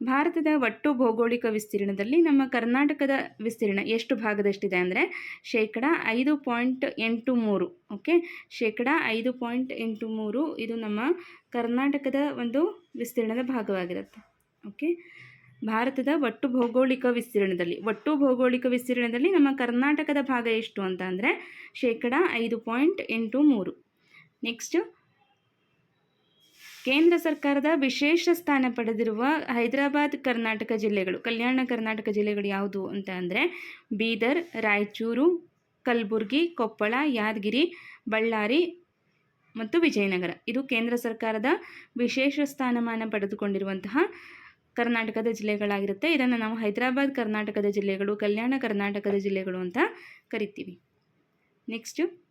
ಭಾರತದ ಒಟ್ಟು ಭೌಗೋಳಿಕ ವಿಸ್ತೀರ್ಣದಲ್ಲಿ ನಮ್ಮ ಕರ್ನಾಟಕದ ವಿಸ್ತೀರ್ಣ ಎಷ್ಟು ಭಾಗದಷ್ಟಿದೆ ಅಂದರೆ ಶೇಕಡ ಐದು ಪಾಯಿಂಟ್ ಎಂಟು ಮೂರು ಓಕೆ ಶೇಕಡ ಐದು ಪಾಯಿಂಟ್ ಎಂಟು ಮೂರು ಇದು ನಮ್ಮ ಕರ್ನಾಟಕದ ಒಂದು ವಿಸ್ತೀರ್ಣದ ಭಾಗವಾಗಿರುತ್ತೆ ಓಕೆ ಭಾರತದ ಒಟ್ಟು ಭೌಗೋಳಿಕ ವಿಸ್ತೀರ್ಣದಲ್ಲಿ, ಒಟ್ಟು ಭೌಗೋಳಿಕ ವಿಸ್ತೀರ್ಣದಲ್ಲಿ ನಮ್ಮ ಕರ್ನಾಟಕದ ಭಾಗ ಎಷ್ಟು ಅಂತ ಅಂದರೆ ಶೇಕಡ ಐದು ಪಾಯಿಂಟ್ ಎಂಟು ಮೂರು. ನೆಕ್ಸ್ಟ್ ಕೇಂದ್ರ ಸರ್ಕಾರದ ವಿಶೇಷ ಸ್ಥಾನ ಪಡೆದಿರುವ ಹೈದರಾಬಾದ್ ಕರ್ನಾಟಕ ಜಿಲ್ಲೆಗಳು, ಕಲ್ಯಾಣ ಕರ್ನಾಟಕ ಜಿಲ್ಲೆಗಳು ಯಾವುದು ಅಂತ ಅಂದರೆ ಬೀದರ್, ರಾಯಚೂರು, ಕಲಬುರಗಿ, ಕೊಪ್ಪಳ, ಯಾದಗಿರಿ, ಬಳ್ಳಾರಿ ಮತ್ತು ವಿಜಯನಗರ. ಇದು ಕೇಂದ್ರ ಸರ್ಕಾರದ ವಿಶೇಷ ಸ್ಥಾನಮಾನ ಪಡೆದುಕೊಂಡಿರುವಂತಹ ಕರ್ನಾಟಕದ ಜಿಲ್ಲೆಗಳಾಗಿರುತ್ತೆ. ಇದನ್ನು ನಾವು ಹೈದರಾಬಾದ್ ಕರ್ನಾಟಕದ ಜಿಲ್ಲೆಗಳು, ಕಲ್ಯಾಣ ಕರ್ನಾಟಕದ ಜಿಲ್ಲೆಗಳು ಅಂತ ಕರಿತೀವಿ. ನೆಕ್ಸ್ಟು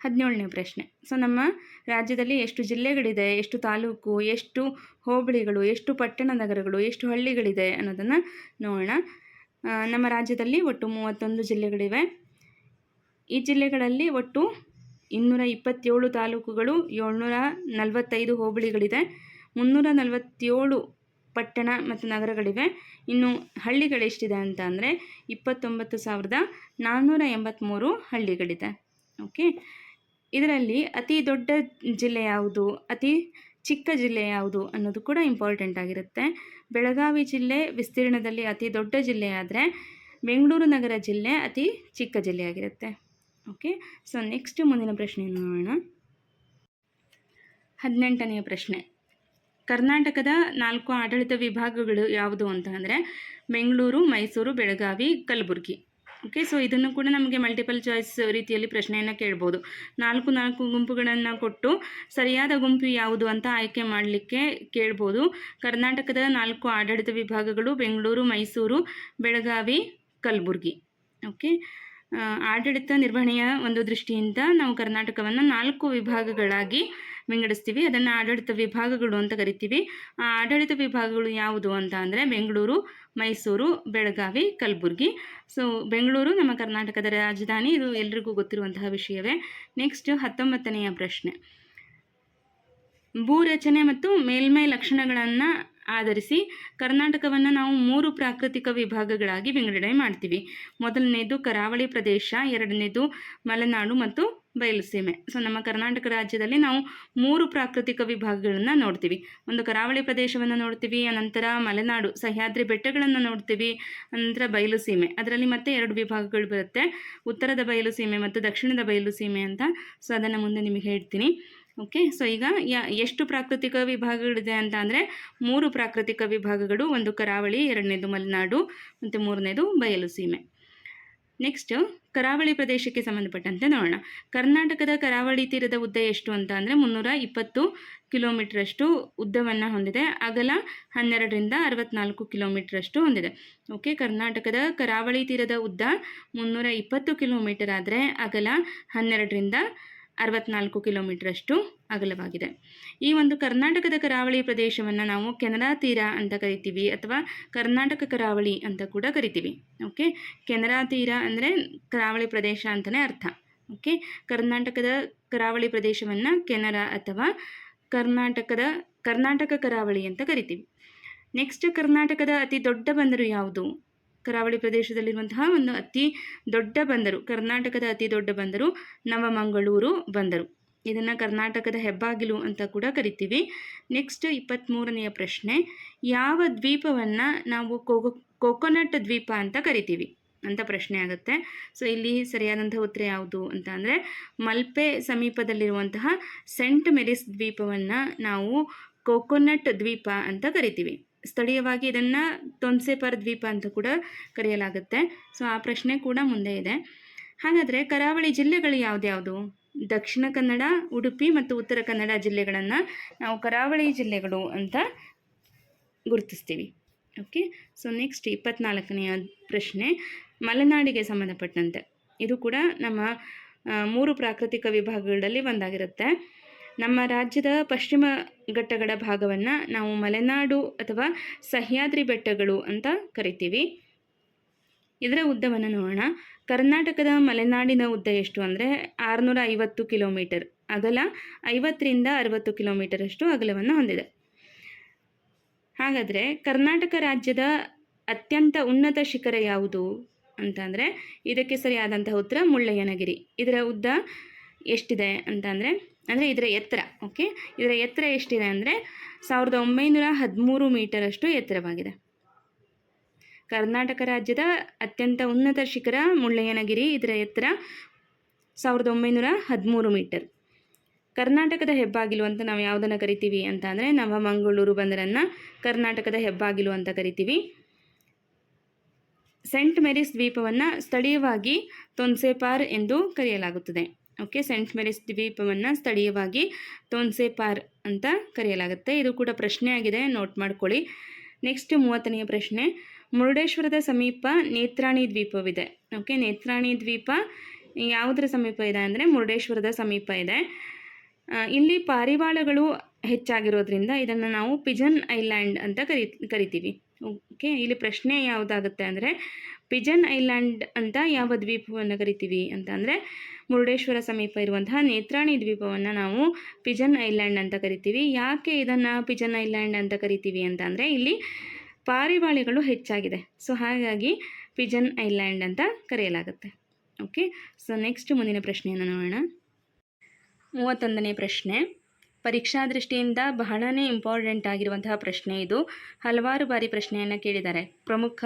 ಹದಿನೇಳನೇ ಪ್ರಶ್ನೆ. ಸೊ ನಮ್ಮ ರಾಜ್ಯದಲ್ಲಿ ಎಷ್ಟು ಜಿಲ್ಲೆಗಳಿದೆ, ಎಷ್ಟು ತಾಲೂಕು, ಎಷ್ಟು ಹೋಬಳಿಗಳು, ಎಷ್ಟು ಪಟ್ಟಣ ನಗರಗಳು, ಎಷ್ಟು ಹಳ್ಳಿಗಳಿದೆ ಅನ್ನೋದನ್ನು ನೋಡೋಣ. ನಮ್ಮ ರಾಜ್ಯದಲ್ಲಿ ಒಟ್ಟು ಮೂವತ್ತೊಂದು ಜಿಲ್ಲೆಗಳಿವೆ. ಈ ಜಿಲ್ಲೆಗಳಲ್ಲಿ ಒಟ್ಟು ಇನ್ನೂರ ಇಪ್ಪತ್ತೇಳು ತಾಲೂಕುಗಳು, ಏಳ್ನೂರ ನಲವತ್ತೈದು ಹೋಬಳಿಗಳಿದೆ. ಮುನ್ನೂರ ನಲವತ್ತೇಳು ಪಟ್ಟಣ ಮತ್ತು ನಗರಗಳಿವೆ. ಇನ್ನು ಹಳ್ಳಿಗಳೆಷ್ಟಿದೆ ಅಂತ ಅಂದರೆ ಇಪ್ಪತ್ತೊಂಬತ್ತು ಸಾವಿರದ ನಾನ್ನೂರ ಎಂಬತ್ತ್ಮೂರು ಹಳ್ಳಿಗಳಿದೆ. ಓಕೆ ಇದರಲ್ಲಿ ಅತಿ ದೊಡ್ಡ ಜಿಲ್ಲೆ ಯಾವುದು? ಅತಿ ಚಿಕ್ಕ ಜಿಲ್ಲೆ ಯಾವುದು ಅನ್ನೋದು ಕೂಡ ಇಂಪಾರ್ಟೆಂಟ್ ಆಗಿರುತ್ತೆ. ಬೆಳಗಾವಿ ಜಿಲ್ಲೆ ವಿಸ್ತೀರ್ಣದಲ್ಲಿ ಅತಿ ದೊಡ್ಡ ಜಿಲ್ಲೆ ಆದರೆ ಬೆಂಗಳೂರು ನಗರ ಜಿಲ್ಲೆ ಅತಿ ಚಿಕ್ಕ ಜಿಲ್ಲೆಯಾಗಿರುತ್ತೆ ಓಕೆ ಸೊ ನೆಕ್ಸ್ಟ್ ಮುಂದಿನ ಪ್ರಶ್ನೆಯನ್ನು ನೋಡೋಣ. ಹದಿನೆಂಟನೆಯ ಪ್ರಶ್ನೆ. ಕರ್ನಾಟಕದ ನಾಲ್ಕು ಆಡಳಿತ ವಿಭಾಗಗಳು ಯಾವುದು ಅಂತ ಅಂದರೆ ಬೆಂಗಳೂರು, ಮೈಸೂರು, ಬೆಳಗಾವಿ, ಕಲಬುರಗಿ. ಓಕೆ ಸೊ ಇದನ್ನು ಕೂಡ ನಮಗೆ ಮಲ್ಟಿಪಲ್ ಚಾಯ್ಸ್ ರೀತಿಯಲ್ಲಿ ಪ್ರಶ್ನೆಯನ್ನು ಕೇಳ್ಬೋದು. ನಾಲ್ಕು ನಾಲ್ಕು ಗುಂಪುಗಳನ್ನು ಕೊಟ್ಟು ಸರಿಯಾದ ಗುಂಪು ಯಾವುದು ಅಂತ ಆಯ್ಕೆ ಮಾಡಲಿಕ್ಕೆ ಕೇಳ್ಬೋದು. ಕರ್ನಾಟಕದ ನಾಲ್ಕು ಆಡಳಿತ ವಿಭಾಗಗಳು ಬೆಂಗಳೂರು, ಮೈಸೂರು, ಬೆಳಗಾವಿ, ಕಲಬುರಗಿ. ಓಕೆ ಆಡಳಿತ ನಿರ್ವಹಣೆಯ ಒಂದು ದೃಷ್ಟಿಯಿಂದ ನಾವು ಕರ್ನಾಟಕವನ್ನು ನಾಲ್ಕು ವಿಭಾಗಗಳಾಗಿ ವಿಂಗಡಿಸ್ತೀವಿ. ಅದನ್ನು ಆಡಳಿತ ವಿಭಾಗಗಳು ಅಂತ ಕರಿತೀವಿ. ಆ ಆಡಳಿತ ವಿಭಾಗಗಳು ಯಾವುದು ಅಂತ ಅಂದರೆ ಬೆಂಗಳೂರು ಮೈಸೂರು, ಬೆಳಗಾವಿ, ಕಲಬುರಗಿ. ಸೊ ಬೆಂಗಳೂರು, ನಮ್ಮ ಕರ್ನಾಟಕದ ರಾಜಧಾನಿ. ಇದು ಎಲ್ರಿಗೂ ಗೊತ್ತಿರುವಂತಹ ವಿಷಯವೇ. ನೆಕ್ಸ್ಟ್ ಹತ್ತೊಂಬತ್ತನೆಯ ಪ್ರಶ್ನೆ. ಭೂರಚನೆ ಮತ್ತು ಮೇಲ್ಮೈ ಲಕ್ಷಣಗಳನ್ನು ಆಧರಿಸಿ ಕರ್ನಾಟಕವನ್ನು ನಾವು ಮೂರು ಪ್ರಾಕೃತಿಕ ವಿಭಾಗಗಳಾಗಿ ವಿಂಗಡಣೆ ಮಾಡ್ತೀವಿ. ಮೊದಲನೇದು ಕರಾವಳಿ ಪ್ರದೇಶ, ಎರಡನೇದು ಮಲೆನಾಡು ಮತ್ತು ಬಯಲುಸೀಮೆ. ಸೊ ನಮ್ಮ ಕರ್ನಾಟಕ ರಾಜ್ಯದಲ್ಲಿ ನಾವು ಮೂರು ಪ್ರಾಕೃತಿಕ ವಿಭಾಗಗಳನ್ನು ನೋಡ್ತೀವಿ. ಒಂದು ಕರಾವಳಿ ಪ್ರದೇಶವನ್ನು ನೋಡ್ತೀವಿ, ಅನಂತರ ಮಲೆನಾಡು, ಸಹ್ಯಾದ್ರಿ ಬೆಟ್ಟಗಳನ್ನು ನೋಡ್ತೀವಿ, ಅನಂತರ ಬಯಲು ಸೀಮೆ ಅದರಲ್ಲಿ ಮತ್ತೆ ಎರಡು ವಿಭಾಗಗಳು ಬರುತ್ತೆ. ಉತ್ತರದ ಬಯಲು ಸೀಮೆ ಮತ್ತು ದಕ್ಷಿಣದ ಬಯಲು ಸೀಮೆ ಅಂತ. ಸೊ ಅದನ್ನು ಮುಂದೆ ನಿಮಗೆ ಹೇಳ್ತೀನಿ. ಓಕೆ ಸೊ ಈಗ ಎಷ್ಟು ಪ್ರಾಕೃತಿಕ ವಿಭಾಗಗಳಿದೆ ಅಂತ ಅಂದರೆ ಮೂರು ಪ್ರಾಕೃತಿಕ ವಿಭಾಗಗಳು. ಒಂದು ಕರಾವಳಿ, ಎರಡನೇದು ಮಲೆನಾಡು, ಮತ್ತು ಮೂರನೇದು ಬಯಲು ಸೀಮೆ ನೆಕ್ಸ್ಟ್ ಕರಾವಳಿ ಪ್ರದೇಶಕ್ಕೆ ಸಂಬಂಧಪಟ್ಟಂತೆ ನೋಡೋಣ. ಕರ್ನಾಟಕದ ಕರಾವಳಿ ತೀರದ ಉದ್ದ ಎಷ್ಟು ಅಂತ ಅಂದರೆ ಮುನ್ನೂರ ಇಪ್ಪತ್ತು ಕಿಲೋಮೀಟ್ರಷ್ಟು ಉದ್ದವನ್ನು ಹೊಂದಿದೆ. ಅಗಲ ಹನ್ನೆರಡರಿಂದ ಅರವತ್ನಾಲ್ಕು ಕಿಲೋಮೀಟ್ರಷ್ಟು ಹೊಂದಿದೆ. ಓಕೆ ಕರ್ನಾಟಕದ ಕರಾವಳಿ ತೀರದ ಉದ್ದ ಮುನ್ನೂರ ಇಪ್ಪತ್ತು ಕಿಲೋಮೀಟರ್ ಆದರೆ ಅಗಲ ಹನ್ನೆರಡರಿಂದ ಅರವತ್ನಾಲ್ಕು ಕಿಲೋಮೀಟ್ರಷ್ಟು ಅಗಲವಾಗಿದೆ. ಈ ಒಂದು ಕರ್ನಾಟಕದ ಕರಾವಳಿ ಪ್ರದೇಶವನ್ನು ನಾವು ಕೆನರಾ ತೀರ ಅಂತ ಕರಿತೀವಿ ಅಥವಾ ಕರ್ನಾಟಕ ಕರಾವಳಿ ಅಂತ ಕೂಡ ಕರಿತೀವಿ. ಓಕೆ? ಕೆನರಾ ತೀರ ಅಂದರೆ ಕರಾವಳಿ ಪ್ರದೇಶ ಅಂತಲೇ ಅರ್ಥ. ಓಕೆ? ಕರ್ನಾಟಕದ ಕರಾವಳಿ ಪ್ರದೇಶವನ್ನು ಕೆನರಾ ಅಥವಾ ಕರ್ನಾಟಕದ ಕರ್ನಾಟಕ ಕರಾವಳಿ ಅಂತ ಕರಿತೀವಿ. ನೆಕ್ಸ್ಟ್ ಕರ್ನಾಟಕದ ಅತಿ ದೊಡ್ಡ ಬಂದರು ಯಾವುದು? ಕರಾವಳಿ ಪ್ರದೇಶದಲ್ಲಿರುವಂತಹ ಒಂದು ಅತಿ ದೊಡ್ಡ ಬಂದರು. ಕರ್ನಾಟಕದ ಅತಿ ದೊಡ್ಡ ಬಂದರು ನವಮಂಗಳೂರು ಬಂದರು. ಇದನ್ನು ಕರ್ನಾಟಕದ ಹೆಬ್ಬಾಗಿಲು ಅಂತ ಕೂಡ ಕರಿತೀವಿ. ನೆಕ್ಸ್ಟ್ ಇಪ್ಪತ್ತ್ಮೂರನೆಯ ಪ್ರಶ್ನೆ, ಯಾವ ದ್ವೀಪವನ್ನು ನಾವು ಕೋಕೋ ಕೋಕೋನಟ್ ದ್ವೀಪ ಅಂತ ಕರಿತೀವಿ ಅಂತ ಪ್ರಶ್ನೆ ಆಗುತ್ತೆ. ಸೊ ಇಲ್ಲಿ ಸರಿಯಾದಂಥ ಉತ್ತರ ಯಾವುದು ಅಂತ ಅಂದರೆ, ಮಲ್ಪೆ ಸಮೀಪದಲ್ಲಿರುವಂತಹ ಸೆಂಟ್ ಮೆರಿಸ್ ದ್ವೀಪವನ್ನು ನಾವು ಕೋಕೋನಟ್ ದ್ವೀಪ ಅಂತ ಕರಿತೀವಿ. ಸ್ಥಳೀಯವಾಗಿ ಇದನ್ನು ತೊನ್ಸೆಪರ್ ದ್ವೀಪ ಅಂತ ಕೂಡ ಕರೆಯಲಾಗುತ್ತೆ. ಸೊ ಆ ಪ್ರಶ್ನೆ ಕೂಡ ಮುಂದೆ ಇದೆ. ಹಾಗಾದರೆ ಕರಾವಳಿ ಜಿಲ್ಲೆಗಳು ಯಾವುದ್ಯಾವುದು? ದಕ್ಷಿಣ ಕನ್ನಡ, ಉಡುಪಿ ಮತ್ತು ಉತ್ತರ ಕನ್ನಡ ಜಿಲ್ಲೆಗಳನ್ನು ನಾವು ಕರಾವಳಿ ಜಿಲ್ಲೆಗಳು ಅಂತ ಗುರುತಿಸ್ತೀವಿ. ಓಕೆ ಸೊ ನೆಕ್ಸ್ಟ್ ಇಪ್ಪತ್ನಾಲ್ಕನೆಯ ಪ್ರಶ್ನೆ, ಮಲೆನಾಡಿಗೆ ಸಂಬಂಧಪಟ್ಟಂತೆ. ಇದು ಕೂಡ ನಮ್ಮ ಮೂರು ಪ್ರಾಕೃತಿಕ ವಿಭಾಗಗಳಲ್ಲಿ ಒಂದಾಗಿರುತ್ತೆ. ನಮ್ಮ ರಾಜ್ಯದ ಪಶ್ಚಿಮ ಘಟ್ಟಗಳ ಭಾಗವನ್ನು ನಾವು ಮಲೆನಾಡು ಅಥವಾ ಸಹ್ಯಾದ್ರಿ ಬೆಟ್ಟಗಳು ಅಂತ ಕರಿತೀವಿ. ಇದರ ಉದ್ದವನ್ನು ನೋಡೋಣ. ಕರ್ನಾಟಕದ ಮಲೆನಾಡಿನ ಉದ್ದ ಎಷ್ಟು ಅಂದರೆ ಆರುನೂರ ಐವತ್ತು ಕಿಲೋಮೀಟರ್. ಅಗಲ ಐವತ್ತರಿಂದ ಅರವತ್ತು ಕಿಲೋಮೀಟರಷ್ಟು ಅಗಲವನ್ನು ಹೊಂದಿದೆ. ಹಾಗಾದರೆ ಕರ್ನಾಟಕ ರಾಜ್ಯದ ಅತ್ಯಂತ ಉನ್ನತ ಶಿಖರ ಯಾವುದು ಅಂತಂದರೆ ಇದಕ್ಕೆ ಸರಿಯಾದಂತಹ ಉತ್ತರ ಮುಳ್ಳಯ್ಯನಗಿರಿ. ಇದರ ಉದ್ದ ಎಷ್ಟಿದೆ ಅಂತಂದರೆ ಅಂದರೆ ಇದರ ಎತ್ತರ ಓಕೆ ಇದರ ಎತ್ತರ ಎಷ್ಟಿದೆ ಅಂದರೆ ಸಾವಿರದ ಒಂಬೈನೂರ ಹದಿಮೂರು ಮೀಟರಷ್ಟು ಎತ್ತರವಾಗಿದೆ. ಕರ್ನಾಟಕ ರಾಜ್ಯದ ಅತ್ಯಂತ ಉನ್ನತ ಶಿಖರ ಮುಳ್ಳಯ್ಯನಗಿರಿ, ಇದರ ಎತ್ತರ ಸಾವಿರದ ಒಂಬೈನೂರ ಹದಿಮೂರು ಮೀಟರ್. ಕರ್ನಾಟಕದ ಹೆಬ್ಬಾಗಿಲು ಅಂತ ನಾವು ಯಾವುದನ್ನು ಕರಿತೀವಿ ಅಂತ ಅಂದರೆ ನವಮಂಗಳೂರು ಬಂದರನ್ನು ಕರ್ನಾಟಕದ ಹೆಬ್ಬಾಗಿಲು ಅಂತ ಕರಿತೀವಿ. ಸೆಂಟ್ ಮೇರಿಸ್ ದ್ವೀಪವನ್ನು ಸ್ಥಳೀಯವಾಗಿ ತೊನ್ಸೆಪಾರ್ ಎಂದು ಕರೆಯಲಾಗುತ್ತದೆ. ಓಕೆ ಸೆಂಟ್ ಮೇರಿಸ್ ದ್ವೀಪವನ್ನು ಸ್ಥಳೀಯವಾಗಿ ತೊನ್ಸೆಪಾರ್ ಅಂತ ಕರೆಯಲಾಗುತ್ತೆ. ಇದು ಕೂಡ ಪ್ರಶ್ನೆ ಆಗಿದೆ ನೋಟ್ ಮಾಡ್ಕೊಳ್ಳಿ. ನೆಕ್ಸ್ಟ್ ಮೂವತ್ತನೆಯ ಪ್ರಶ್ನೆ, ಮುರುಡೇಶ್ವರದ ಸಮೀಪ ನೇತ್ರಾಣಿ ದ್ವೀಪವಿದೆ. ಓಕೆ, ನೇತ್ರಾಣಿ ದ್ವೀಪ ಯಾವುದರ ಸಮೀಪ ಇದೆ ಅಂದರೆ ಮುರುಡೇಶ್ವರದ ಸಮೀಪ ಇದೆ. ಇಲ್ಲಿ ಪಾರಿವಾಳಗಳು ಹೆಚ್ಚಾಗಿರೋದ್ರಿಂದ ಇದನ್ನು ನಾವು ಪಿಜನ್ ಐಲ್ಯಾಂಡ್ ಅಂತ ಕರಿ, ಕರಿತೀವಿ. ಓಕೆ, ಇಲ್ಲಿ ಪ್ರಶ್ನೆ ಯಾವುದಾಗುತ್ತೆ ಅಂದರೆ ಪಿಜನ್ ಐಲ್ಯಾಂಡ್ ಅಂತ ಯಾವ ದ್ವೀಪವನ್ನು ಕರಿತೀವಿ ಅಂತ ಅಂದರೆ ಮುರುಡೇಶ್ವರ ಸಮೀಪ ಇರುವಂತಹ ನೇತ್ರಾಣಿ ದ್ವೀಪವನ್ನು ನಾವು ಪಿಜನ್ ಐಲ್ಯಾಂಡ್ ಅಂತ ಕರಿತೀವಿ. ಯಾಕೆ ಇದನ್ನು ಪಿಜನ್ ಐಲ್ಯಾಂಡ್ ಅಂತ ಕರಿತೀವಿ ಅಂತ ಇಲ್ಲಿ ಪಾರಿವಾಳಿಗಳು ಹೆಚ್ಚಾಗಿದೆ. ಸೊ ಹಾಗಾಗಿ ಪಿಜನ್ ಐಲ್ಯಾಂಡ್ ಅಂತ ಕರೆಯಲಾಗುತ್ತೆ. ಓಕೆ ಸೊ ನೆಕ್ಸ್ಟ್ ಮುಂದಿನ ಪ್ರಶ್ನೆಯನ್ನು ನೋಡೋಣ. ಮೂವತ್ತೊಂದನೇ ಪ್ರಶ್ನೆ. ಪರೀಕ್ಷಾ ದೃಷ್ಟಿಯಿಂದ ಬಹಳನೇ ಇಂಪಾರ್ಟೆಂಟ್ ಆಗಿರುವಂತಹ ಪ್ರಶ್ನೆ ಇದು. ಹಲವಾರು ಬಾರಿ ಪ್ರಶ್ನೆಯನ್ನು ಕೇಳಿದ್ದಾರೆ. ಪ್ರಮುಖ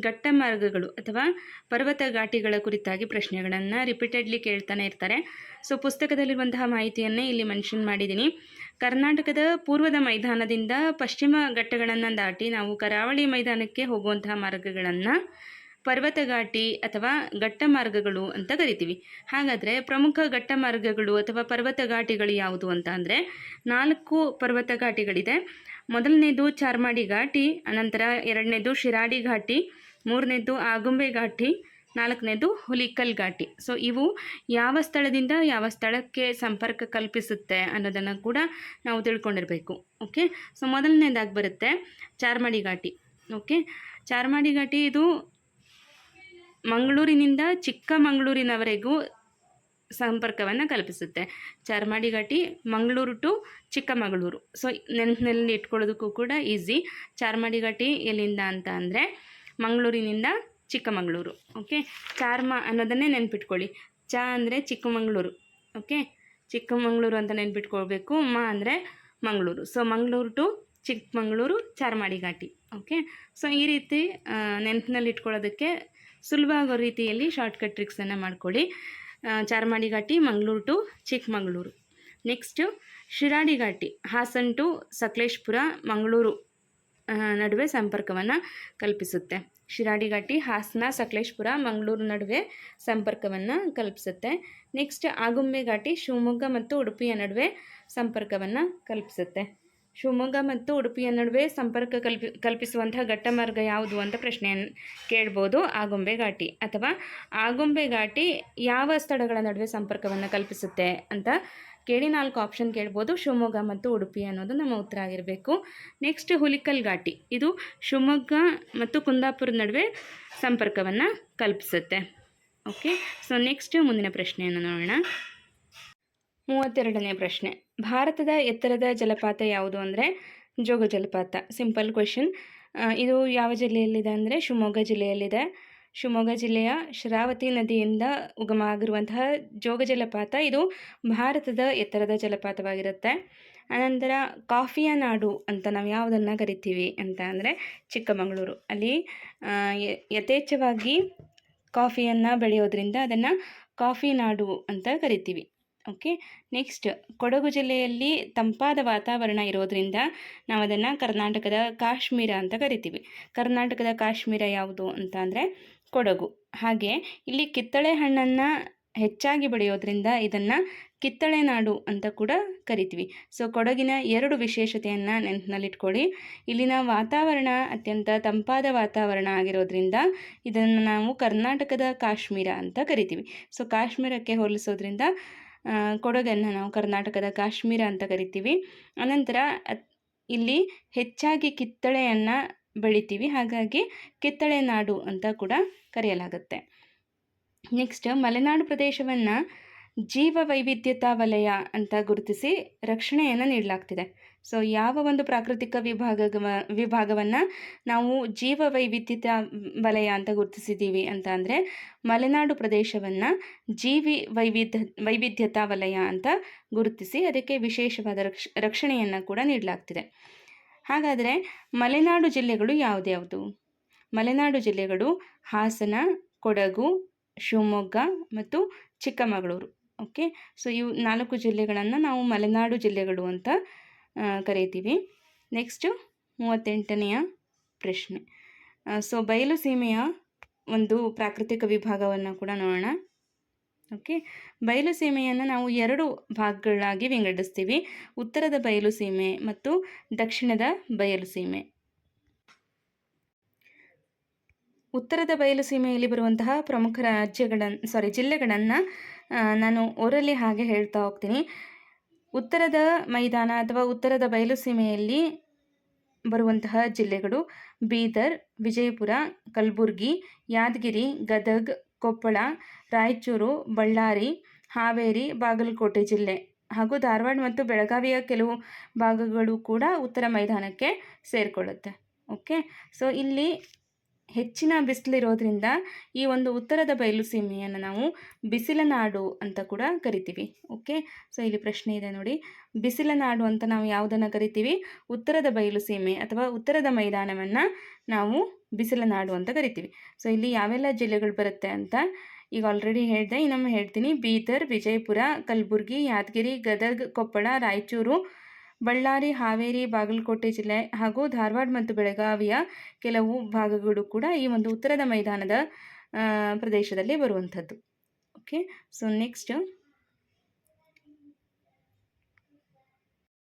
ಘಟ್ಟ ಮಾರ್ಗಗಳು ಅಥವಾ ಪರ್ವತ ಘಾಟಿಗಳ ಕುರಿತಾಗಿ ಪ್ರಶ್ನೆಗಳನ್ನು ರಿಪೀಟೆಡ್ಲಿ ಕೇಳ್ತಾನೆ ಇರ್ತಾರೆ. ಸೊ, ಪುಸ್ತಕದಲ್ಲಿರುವಂತಹ ಮಾಹಿತಿಯನ್ನೇ ಇಲ್ಲಿ ಮೆನ್ಷನ್ ಮಾಡಿದ್ದೀನಿ. ಕರ್ನಾಟಕದ ಪೂರ್ವದ ಮೈದಾನದಿಂದ ಪಶ್ಚಿಮ ಘಟ್ಟಗಳನ್ನು ದಾಟಿ ನಾವು ಕರಾವಳಿ ಮೈದಾನಕ್ಕೆ ಹೋಗುವಂತಹ ಮಾರ್ಗಗಳನ್ನು ಪರ್ವತಘಾಟಿ ಅಥವಾ ಘಟ್ಟ ಮಾರ್ಗಗಳು ಅಂತ ಕರಿತೀವಿ. ಹಾಗಾದರೆ ಪ್ರಮುಖ ಘಟ್ಟ ಮಾರ್ಗಗಳು ಅಥವಾ ಪರ್ವತಘಾಟಿಗಳು ಯಾವುದು ಅಂತ ಅಂದರೆ ನಾಲ್ಕು ಪರ್ವತಘಾಟಿಗಳಿದೆ. ಮೊದಲನೇದು ಚಾರ್ಮಾಡಿ ಘಾಟಿ, ಅನಂತರ ಎರಡನೇದು ಶಿರಾಡಿ ಘಾಟಿ, ಮೂರನೇದು ಆಗುಂಬೆ ಘಾಟಿ, ನಾಲ್ಕನೇದು ಹುಲಿಕಲ್ ಘಾಟಿ. ಸೊ ಇವು ಯಾವ ಸ್ಥಳದಿಂದ ಯಾವ ಸ್ಥಳಕ್ಕೆ ಸಂಪರ್ಕ ಕಲ್ಪಿಸುತ್ತೆ ಅನ್ನೋದನ್ನು ಕೂಡ ನಾವು ತಿಳ್ಕೊಂಡಿರಬೇಕು. ಓಕೆ ಸೊ ಮೊದಲನೇದಾಗಿ ಬರುತ್ತೆ ಚಾರ್ಮಾಡಿ ಘಾಟಿ. ಓಕೆ ಚಾರ್ಮಾಡಿ ಘಾಟಿ ಇದು ಮಂಗಳೂರಿನಿಂದ ಚಿಕ್ಕಮಗಳೂರಿನವರೆಗೂ ಸಂಪರ್ಕವನ್ನು ಕಲ್ಪಿಸುತ್ತೆ. ಚಾರ್ಮಾಡಿ ಘಾಟಿ ಮಂಗಳೂರು ಟು ಚಿಕ್ಕಮಗಳೂರು. ಸೊ ನೆನಪಿನಲ್ಲಿ ಇಟ್ಕೊಳ್ಳೋದಕ್ಕೂ ಕೂಡ ಈಸಿ ಚಾರ್ಮಾಡಿ ಘಾಟಿ ಎಲ್ಲಿಂದ ಅಂತ ಅಂದರೆ ಮಂಗಳೂರಿನಿಂದ ಚಿಕ್ಕಮಗಳೂರು. ಓಕೆ ಚಾರ್ಮ ಅನ್ನೋದನ್ನೇ ನೆನ್ಪಿಟ್ಕೊಳ್ಳಿ. ಚ ಅಂದರೆ ಚಿಕ್ಕಮಗಳೂರು. ಓಕೆ ಚಿಕ್ಕಮಗಳೂರು ಅಂತ ನೆನ್ಪಿಟ್ಕೊಳ್ಬೇಕು. ಮ ಅಂದರೆ Mangaluru. So Mangaluru to Chikkamagaluru Charmadi Ghati okay so ಈ ರೀತಿ ನೆನಪಿನಲ್ಲಿ ಇಟ್ಕೊಳ್ಳೋದಕ್ಕೆ ಸುಲಭ ಆಗೋ ರೀತಿಯಲ್ಲಿ ಶಾರ್ಟ್ಕಟ್ ಟ್ರಿಕ್ಸನ್ನು ಮಾಡ್ಕೊಳ್ಳಿ. Charmadi Ghati Mangaluru to Chikkamagaluru. Next Shiradi Ghati Hassan to Sakleshpur, Mangaluru ನಡುವೆ ಸಂಪರ್ಕವನ್ನು ಕಲ್ಪಿಸುತ್ತೆ. ಶಿರಾಡಿ ಘಾಟಿ ಹಾಸನ, ಸಕಲೇಶ್ಪುರ, ಮಂಗಳೂರು ನಡುವೆ ಸಂಪರ್ಕವನ್ನು ಕಲ್ಪಿಸುತ್ತೆ. ನೆಕ್ಸ್ಟ್ ಆಗುಂಬೆ ಘಾಟಿ ಶಿವಮೊಗ್ಗ ಮತ್ತು ಉಡುಪಿಯ ನಡುವೆ ಸಂಪರ್ಕವನ್ನು ಕಲ್ಪಿಸುತ್ತೆ. ಶಿವಮೊಗ್ಗ ಮತ್ತು ಉಡುಪಿಯ ನಡುವೆ ಸಂಪರ್ಕ ಕಲ್ಪಿ, ಕಲ್ಪಿಸುವಂತಹ ಘಟ್ಟ ಮಾರ್ಗ ಯಾವುದು ಅಂತ ಪ್ರಶ್ನೆಯನ್ನು ಕೇಳ್ಬೋದು. ಆಗುಂಬೆ ಘಾಟಿ ಅಥವಾ ಆಗುಂಬೆ ಘಾಟಿ ಯಾವ ಸ್ಥಳಗಳ ನಡುವೆ ಸಂಪರ್ಕವನ್ನು ಕಲ್ಪಿಸುತ್ತೆ ಅಂತ ಕೇಳಿ ನಾಲ್ಕು ಆಪ್ಷನ್ ಕೇಳ್ಬೋದು. ಶಿವಮೊಗ್ಗ ಮತ್ತು ಉಡುಪಿ ಅನ್ನೋದು ನಮ್ಮ ಉತ್ತರ ಆಗಿರಬೇಕು. ನೆಕ್ಸ್ಟ್ ಹುಲಿಕಲ್ ಘಾಟಿ. ಇದು ಶಿವಮೊಗ್ಗ ಮತ್ತು ಕುಂದಾಪುರದ ನಡುವೆ ಸಂಪರ್ಕವನ್ನು ಕಲ್ಪಿಸುತ್ತೆ. ಓಕೆ ಸೊ ನೆಕ್ಸ್ಟ್ ಮುಂದಿನ ಪ್ರಶ್ನೆಯನ್ನು ನೋಡೋಣ. ಮೂವತ್ತೆರಡನೇ ಪ್ರಶ್ನೆ. ಭಾರತದ ಎತ್ತರದ ಜಲಪಾತ ಯಾವುದು ಅಂದರೆ ಜೋಗ ಜಲಪಾತ. ಸಿಂಪಲ್ ಕ್ವೆಶನ್ ಇದು ಯಾವ ಜಿಲ್ಲೆಯಲ್ಲಿದೆ ಅಂದರೆ ಶಿವಮೊಗ್ಗ ಜಿಲ್ಲೆಯಲ್ಲಿದೆ. ಶಿವಮೊಗ್ಗ ಜಿಲ್ಲೆಯ ಶರಾವತಿ ನದಿಯಿಂದ ಉಗಮ ಆಗಿರುವಂತಹ ಜೋಗ ಜಲಪಾತ ಇದು ಭಾರತದ ಎತ್ತರದ ಜಲಪಾತವಾಗಿರುತ್ತೆ. ಅನಂತರ ಕಾಫಿಯ ನಾಡು ಅಂತ ನಾವು ಯಾವುದನ್ನು ಕರಿತೀವಿ ಅಂತ ಅಂದರೆ ಚಿಕ್ಕಮಗಳೂರು. ಅಲ್ಲಿ ಯಥೇಚ್ಛವಾಗಿ ಕಾಫಿಯನ್ನು ಬೆಳೆಯೋದ್ರಿಂದ ಅದನ್ನು ಕಾಫಿ ನಾಡು ಅಂತ ಕರಿತೀವಿ. ಓಕೆ ನೆಕ್ಸ್ಟ್ ಕೊಡಗು ಜಿಲ್ಲೆಯಲ್ಲಿ ತಂಪಾದ ವಾತಾವರಣ ಇರೋದ್ರಿಂದ ನಾವು ಅದನ್ನು ಕರ್ನಾಟಕದ ಕಾಶ್ಮೀರ ಅಂತ ಕರಿತೀವಿ. ಕರ್ನಾಟಕದ ಕಾಶ್ಮೀರ ಯಾವುದು ಅಂತ ಅಂದರೆ ಕೊಡಗು. ಹಾಗೆ ಇಲ್ಲಿ ಕಿತ್ತಳೆ ಹಣ್ಣನ್ನು ಹೆಚ್ಚಾಗಿ ಬೆಳೆಯೋದ್ರಿಂದ ಇದನ್ನು ಕಿತ್ತಳೆ ನಾಡು ಅಂತ ಕೂಡ ಕರಿತೀವಿ. ಸೊ ಕೊಡಗಿನ ಎರಡು ವಿಶೇಷತೆಯನ್ನು ನೆನಪಿನಲ್ಲಿಟ್ಕೊಳ್ಳಿ. ಇಲ್ಲಿನ ವಾತಾವರಣ ಅತ್ಯಂತ ತಂಪಾದ ವಾತಾವರಣ ಆಗಿರೋದ್ರಿಂದ ಇದನ್ನು ನಾವು ಕರ್ನಾಟಕದ ಕಾಶ್ಮೀರ ಅಂತ ಕರಿತೀವಿ. ಸೊ ಕಾಶ್ಮೀರಕ್ಕೆ ಹೋಲಿಸೋದ್ರಿಂದ ಆ, ಕೊಡಗನ್ನು ನಾವು ಕರ್ನಾಟಕದ ಕಾಶ್ಮೀರ ಅಂತ ಕರಿತೀವಿ. ಅನಂತರ ಇಲ್ಲಿ ಹೆಚ್ಚಾಗಿ ಕಿತ್ತಳೆಯನ್ನು ಬೆಳಿತೀವಿ. ಹಾಗಾಗಿ ಕಿತ್ತಳೆ ನಾಡು ಅಂತ ಕೂಡ ಕರೆಯಲಾಗುತ್ತೆ. ನೆಕ್ಸ್ಟ್ ಮಲೆನಾಡು ಪ್ರದೇಶವನ್ನು ಜೀವ ವೈವಿಧ್ಯತಾ ವಲಯ ಅಂತ ಗುರುತಿಸಿ ರಕ್ಷಣೆಯನ್ನು ನೀಡಲಾಗ್ತಿದೆ. ಸೊ ಯಾವ ಒಂದು ಪ್ರಾಕೃತಿಕ ವಿಭಾಗ ವಿಭಾಗವನ್ನು ನಾವು ಜೀವ ವೈವಿಧ್ಯ ವಲಯ ಅಂತ ಗುರುತಿಸಿದ್ದೀವಿ ಅಂತ ಅಂದರೆ ಮಲೆನಾಡು ಪ್ರದೇಶವನ್ನು ಜೀವಿ ವೈವಿಧ್ಯ ವೈವಿಧ್ಯತಾ ವಲಯ ಅಂತ ಗುರುತಿಸಿ ಅದಕ್ಕೆ ವಿಶೇಷವಾದ ರಕ್ಷ, ರಕ್ಷಣೆಯನ್ನು ಕೂಡ ನೀಡಲಾಗ್ತಿದೆ. ಹಾಗಾದರೆ ಮಲೆನಾಡು ಜಿಲ್ಲೆಗಳು ಯಾವುದ್ಯಾವುದು ಮಲೆನಾಡು ಜಿಲ್ಲೆಗಳು ಹಾಸನ, ಕೊಡಗು, ಶಿವಮೊಗ್ಗ ಮತ್ತು ಚಿಕ್ಕಮಗಳೂರು. ಓಕೆ ಸೊ ಇವು ನಾಲ್ಕು ಜಿಲ್ಲೆಗಳನ್ನು ನಾವು ಮಲೆನಾಡು ಜಿಲ್ಲೆಗಳು ಅಂತ ಕರೀತೀವಿ. ನೆಕ್ಸ್ಟು ಮೂವತ್ತೆಂಟನೆಯ ಪ್ರಶ್ನೆ. ಸೊ ಬಯಲು ಸೀಮೆಯ ಒಂದು ಪ್ರಾಕೃತಿಕ ವಿಭಾಗವನ್ನು ಕೂಡ ನೋಡೋಣ. ಓಕೆ ಬಯಲು ಸೀಮೆಯನ್ನು ನಾವು ಎರಡು ಭಾಗಗಳಾಗಿ ವಿಂಗಡಿಸ್ತೀವಿ. ಉತ್ತರದ ಬಯಲು ಸೀಮೆ ಮತ್ತು ದಕ್ಷಿಣದ ಬಯಲು ಸೀಮೆ. ಉತ್ತರದ ಬಯಲು ಸೀಮೆಯಲ್ಲಿ ಬರುವಂತಹ ಪ್ರಮುಖ ರಾಜ್ಯಗಳನ್ನು ಸಾರಿ ಜಿಲ್ಲೆಗಳನ್ನು ನಾನು ಓರಲ್ಲಿ ಹಾಗೆ ಹೇಳ್ತಾ ಹೋಗ್ತೀನಿ. ಉತ್ತರದ ಮೈದಾನ ಅಥವಾ ಉತ್ತರದ ಬಯಲುಸೀಮೆಯಲ್ಲಿ ಬರುವಂತಹ ಜಿಲ್ಲೆಗಳು ಬೀದರ್, ವಿಜಯಪುರ, ಕಲಬುರ್ಗಿ, ಯಾದಗಿರಿ, ಗದಗ್, ಕೊಪ್ಪಳ, ರಾಯಚೂರು, ಬಳ್ಳಾರಿ, ಹಾವೇರಿ, ಬಾಗಲಕೋಟೆ ಜಿಲ್ಲೆ ಹಾಗೂ ಧಾರವಾಡ ಮತ್ತು ಬೆಳಗಾವಿಯ ಕೆಲವು ಭಾಗಗಳು ಕೂಡ ಉತ್ತರ ಮೈದಾನಕ್ಕೆ ಸೇರಿಕೊಳ್ಳುತ್ತೆ. ಓಕೆ ಸೊ ಇಲ್ಲಿ ಹೆಚ್ಚಿನ ಬಿಸಿಲಿರೋದ್ರಿಂದ ಈ ಒಂದು ಉತ್ತರದ ಬಯಲು ಸೀಮೆಯನ್ನು ನಾವು ಬಿಸಿಲ ನಾಡು ಅಂತ ಕೂಡ ಕರಿತೀವಿ, ಓಕೆ? ಸೊ ಇಲ್ಲಿ ಪ್ರಶ್ನೆ ಇದೆ ನೋಡಿ. ಬಿಸಿಲ ನಾಡು ಅಂತ ನಾವು ಯಾವುದನ್ನು ಕರಿತೀವಿ? ಉತ್ತರದ ಬಯಲು ಸೀಮೆ ಅಥವಾ ಉತ್ತರದ ಮೈದಾನವನ್ನು ನಾವು ಬಿಸಿಲ ನಾಡು ಅಂತ ಕರಿತೀವಿ. ಸೊ ಇಲ್ಲಿ ಯಾವೆಲ್ಲ ಜಿಲ್ಲೆಗಳು ಬರುತ್ತೆ ಅಂತ ಈಗ ಆಲ್ರೆಡಿ ಹೇಳಿದೆ. ಇನ್ನೊಮ್ಮೆ ಹೇಳ್ತೀನಿ. ಬೀದರ್, ವಿಜಯಪುರ, ಕಲಬುರಗಿ, ಯಾದಗಿರಿ, ಗದಗ್, ಕೊಪ್ಪಳ, ರಾಯಚೂರು ಬಳ್ಳಾರಿ, ಹಾವೇರಿ, ಬಾಗಲಕೋಟೆ ಜಿಲ್ಲೆ ಹಾಗೂ ಧಾರವಾಡ ಮತ್ತು ಬೆಳಗಾವಿಯ ಕೆಲವು ಭಾಗಗಳು ಕೂಡ ಈ ಒಂದು ಉತ್ತರದ ಮೈದಾನದ ಪ್ರದೇಶದಲ್ಲಿ ಬರುವಂಥದ್ದು. Okay so next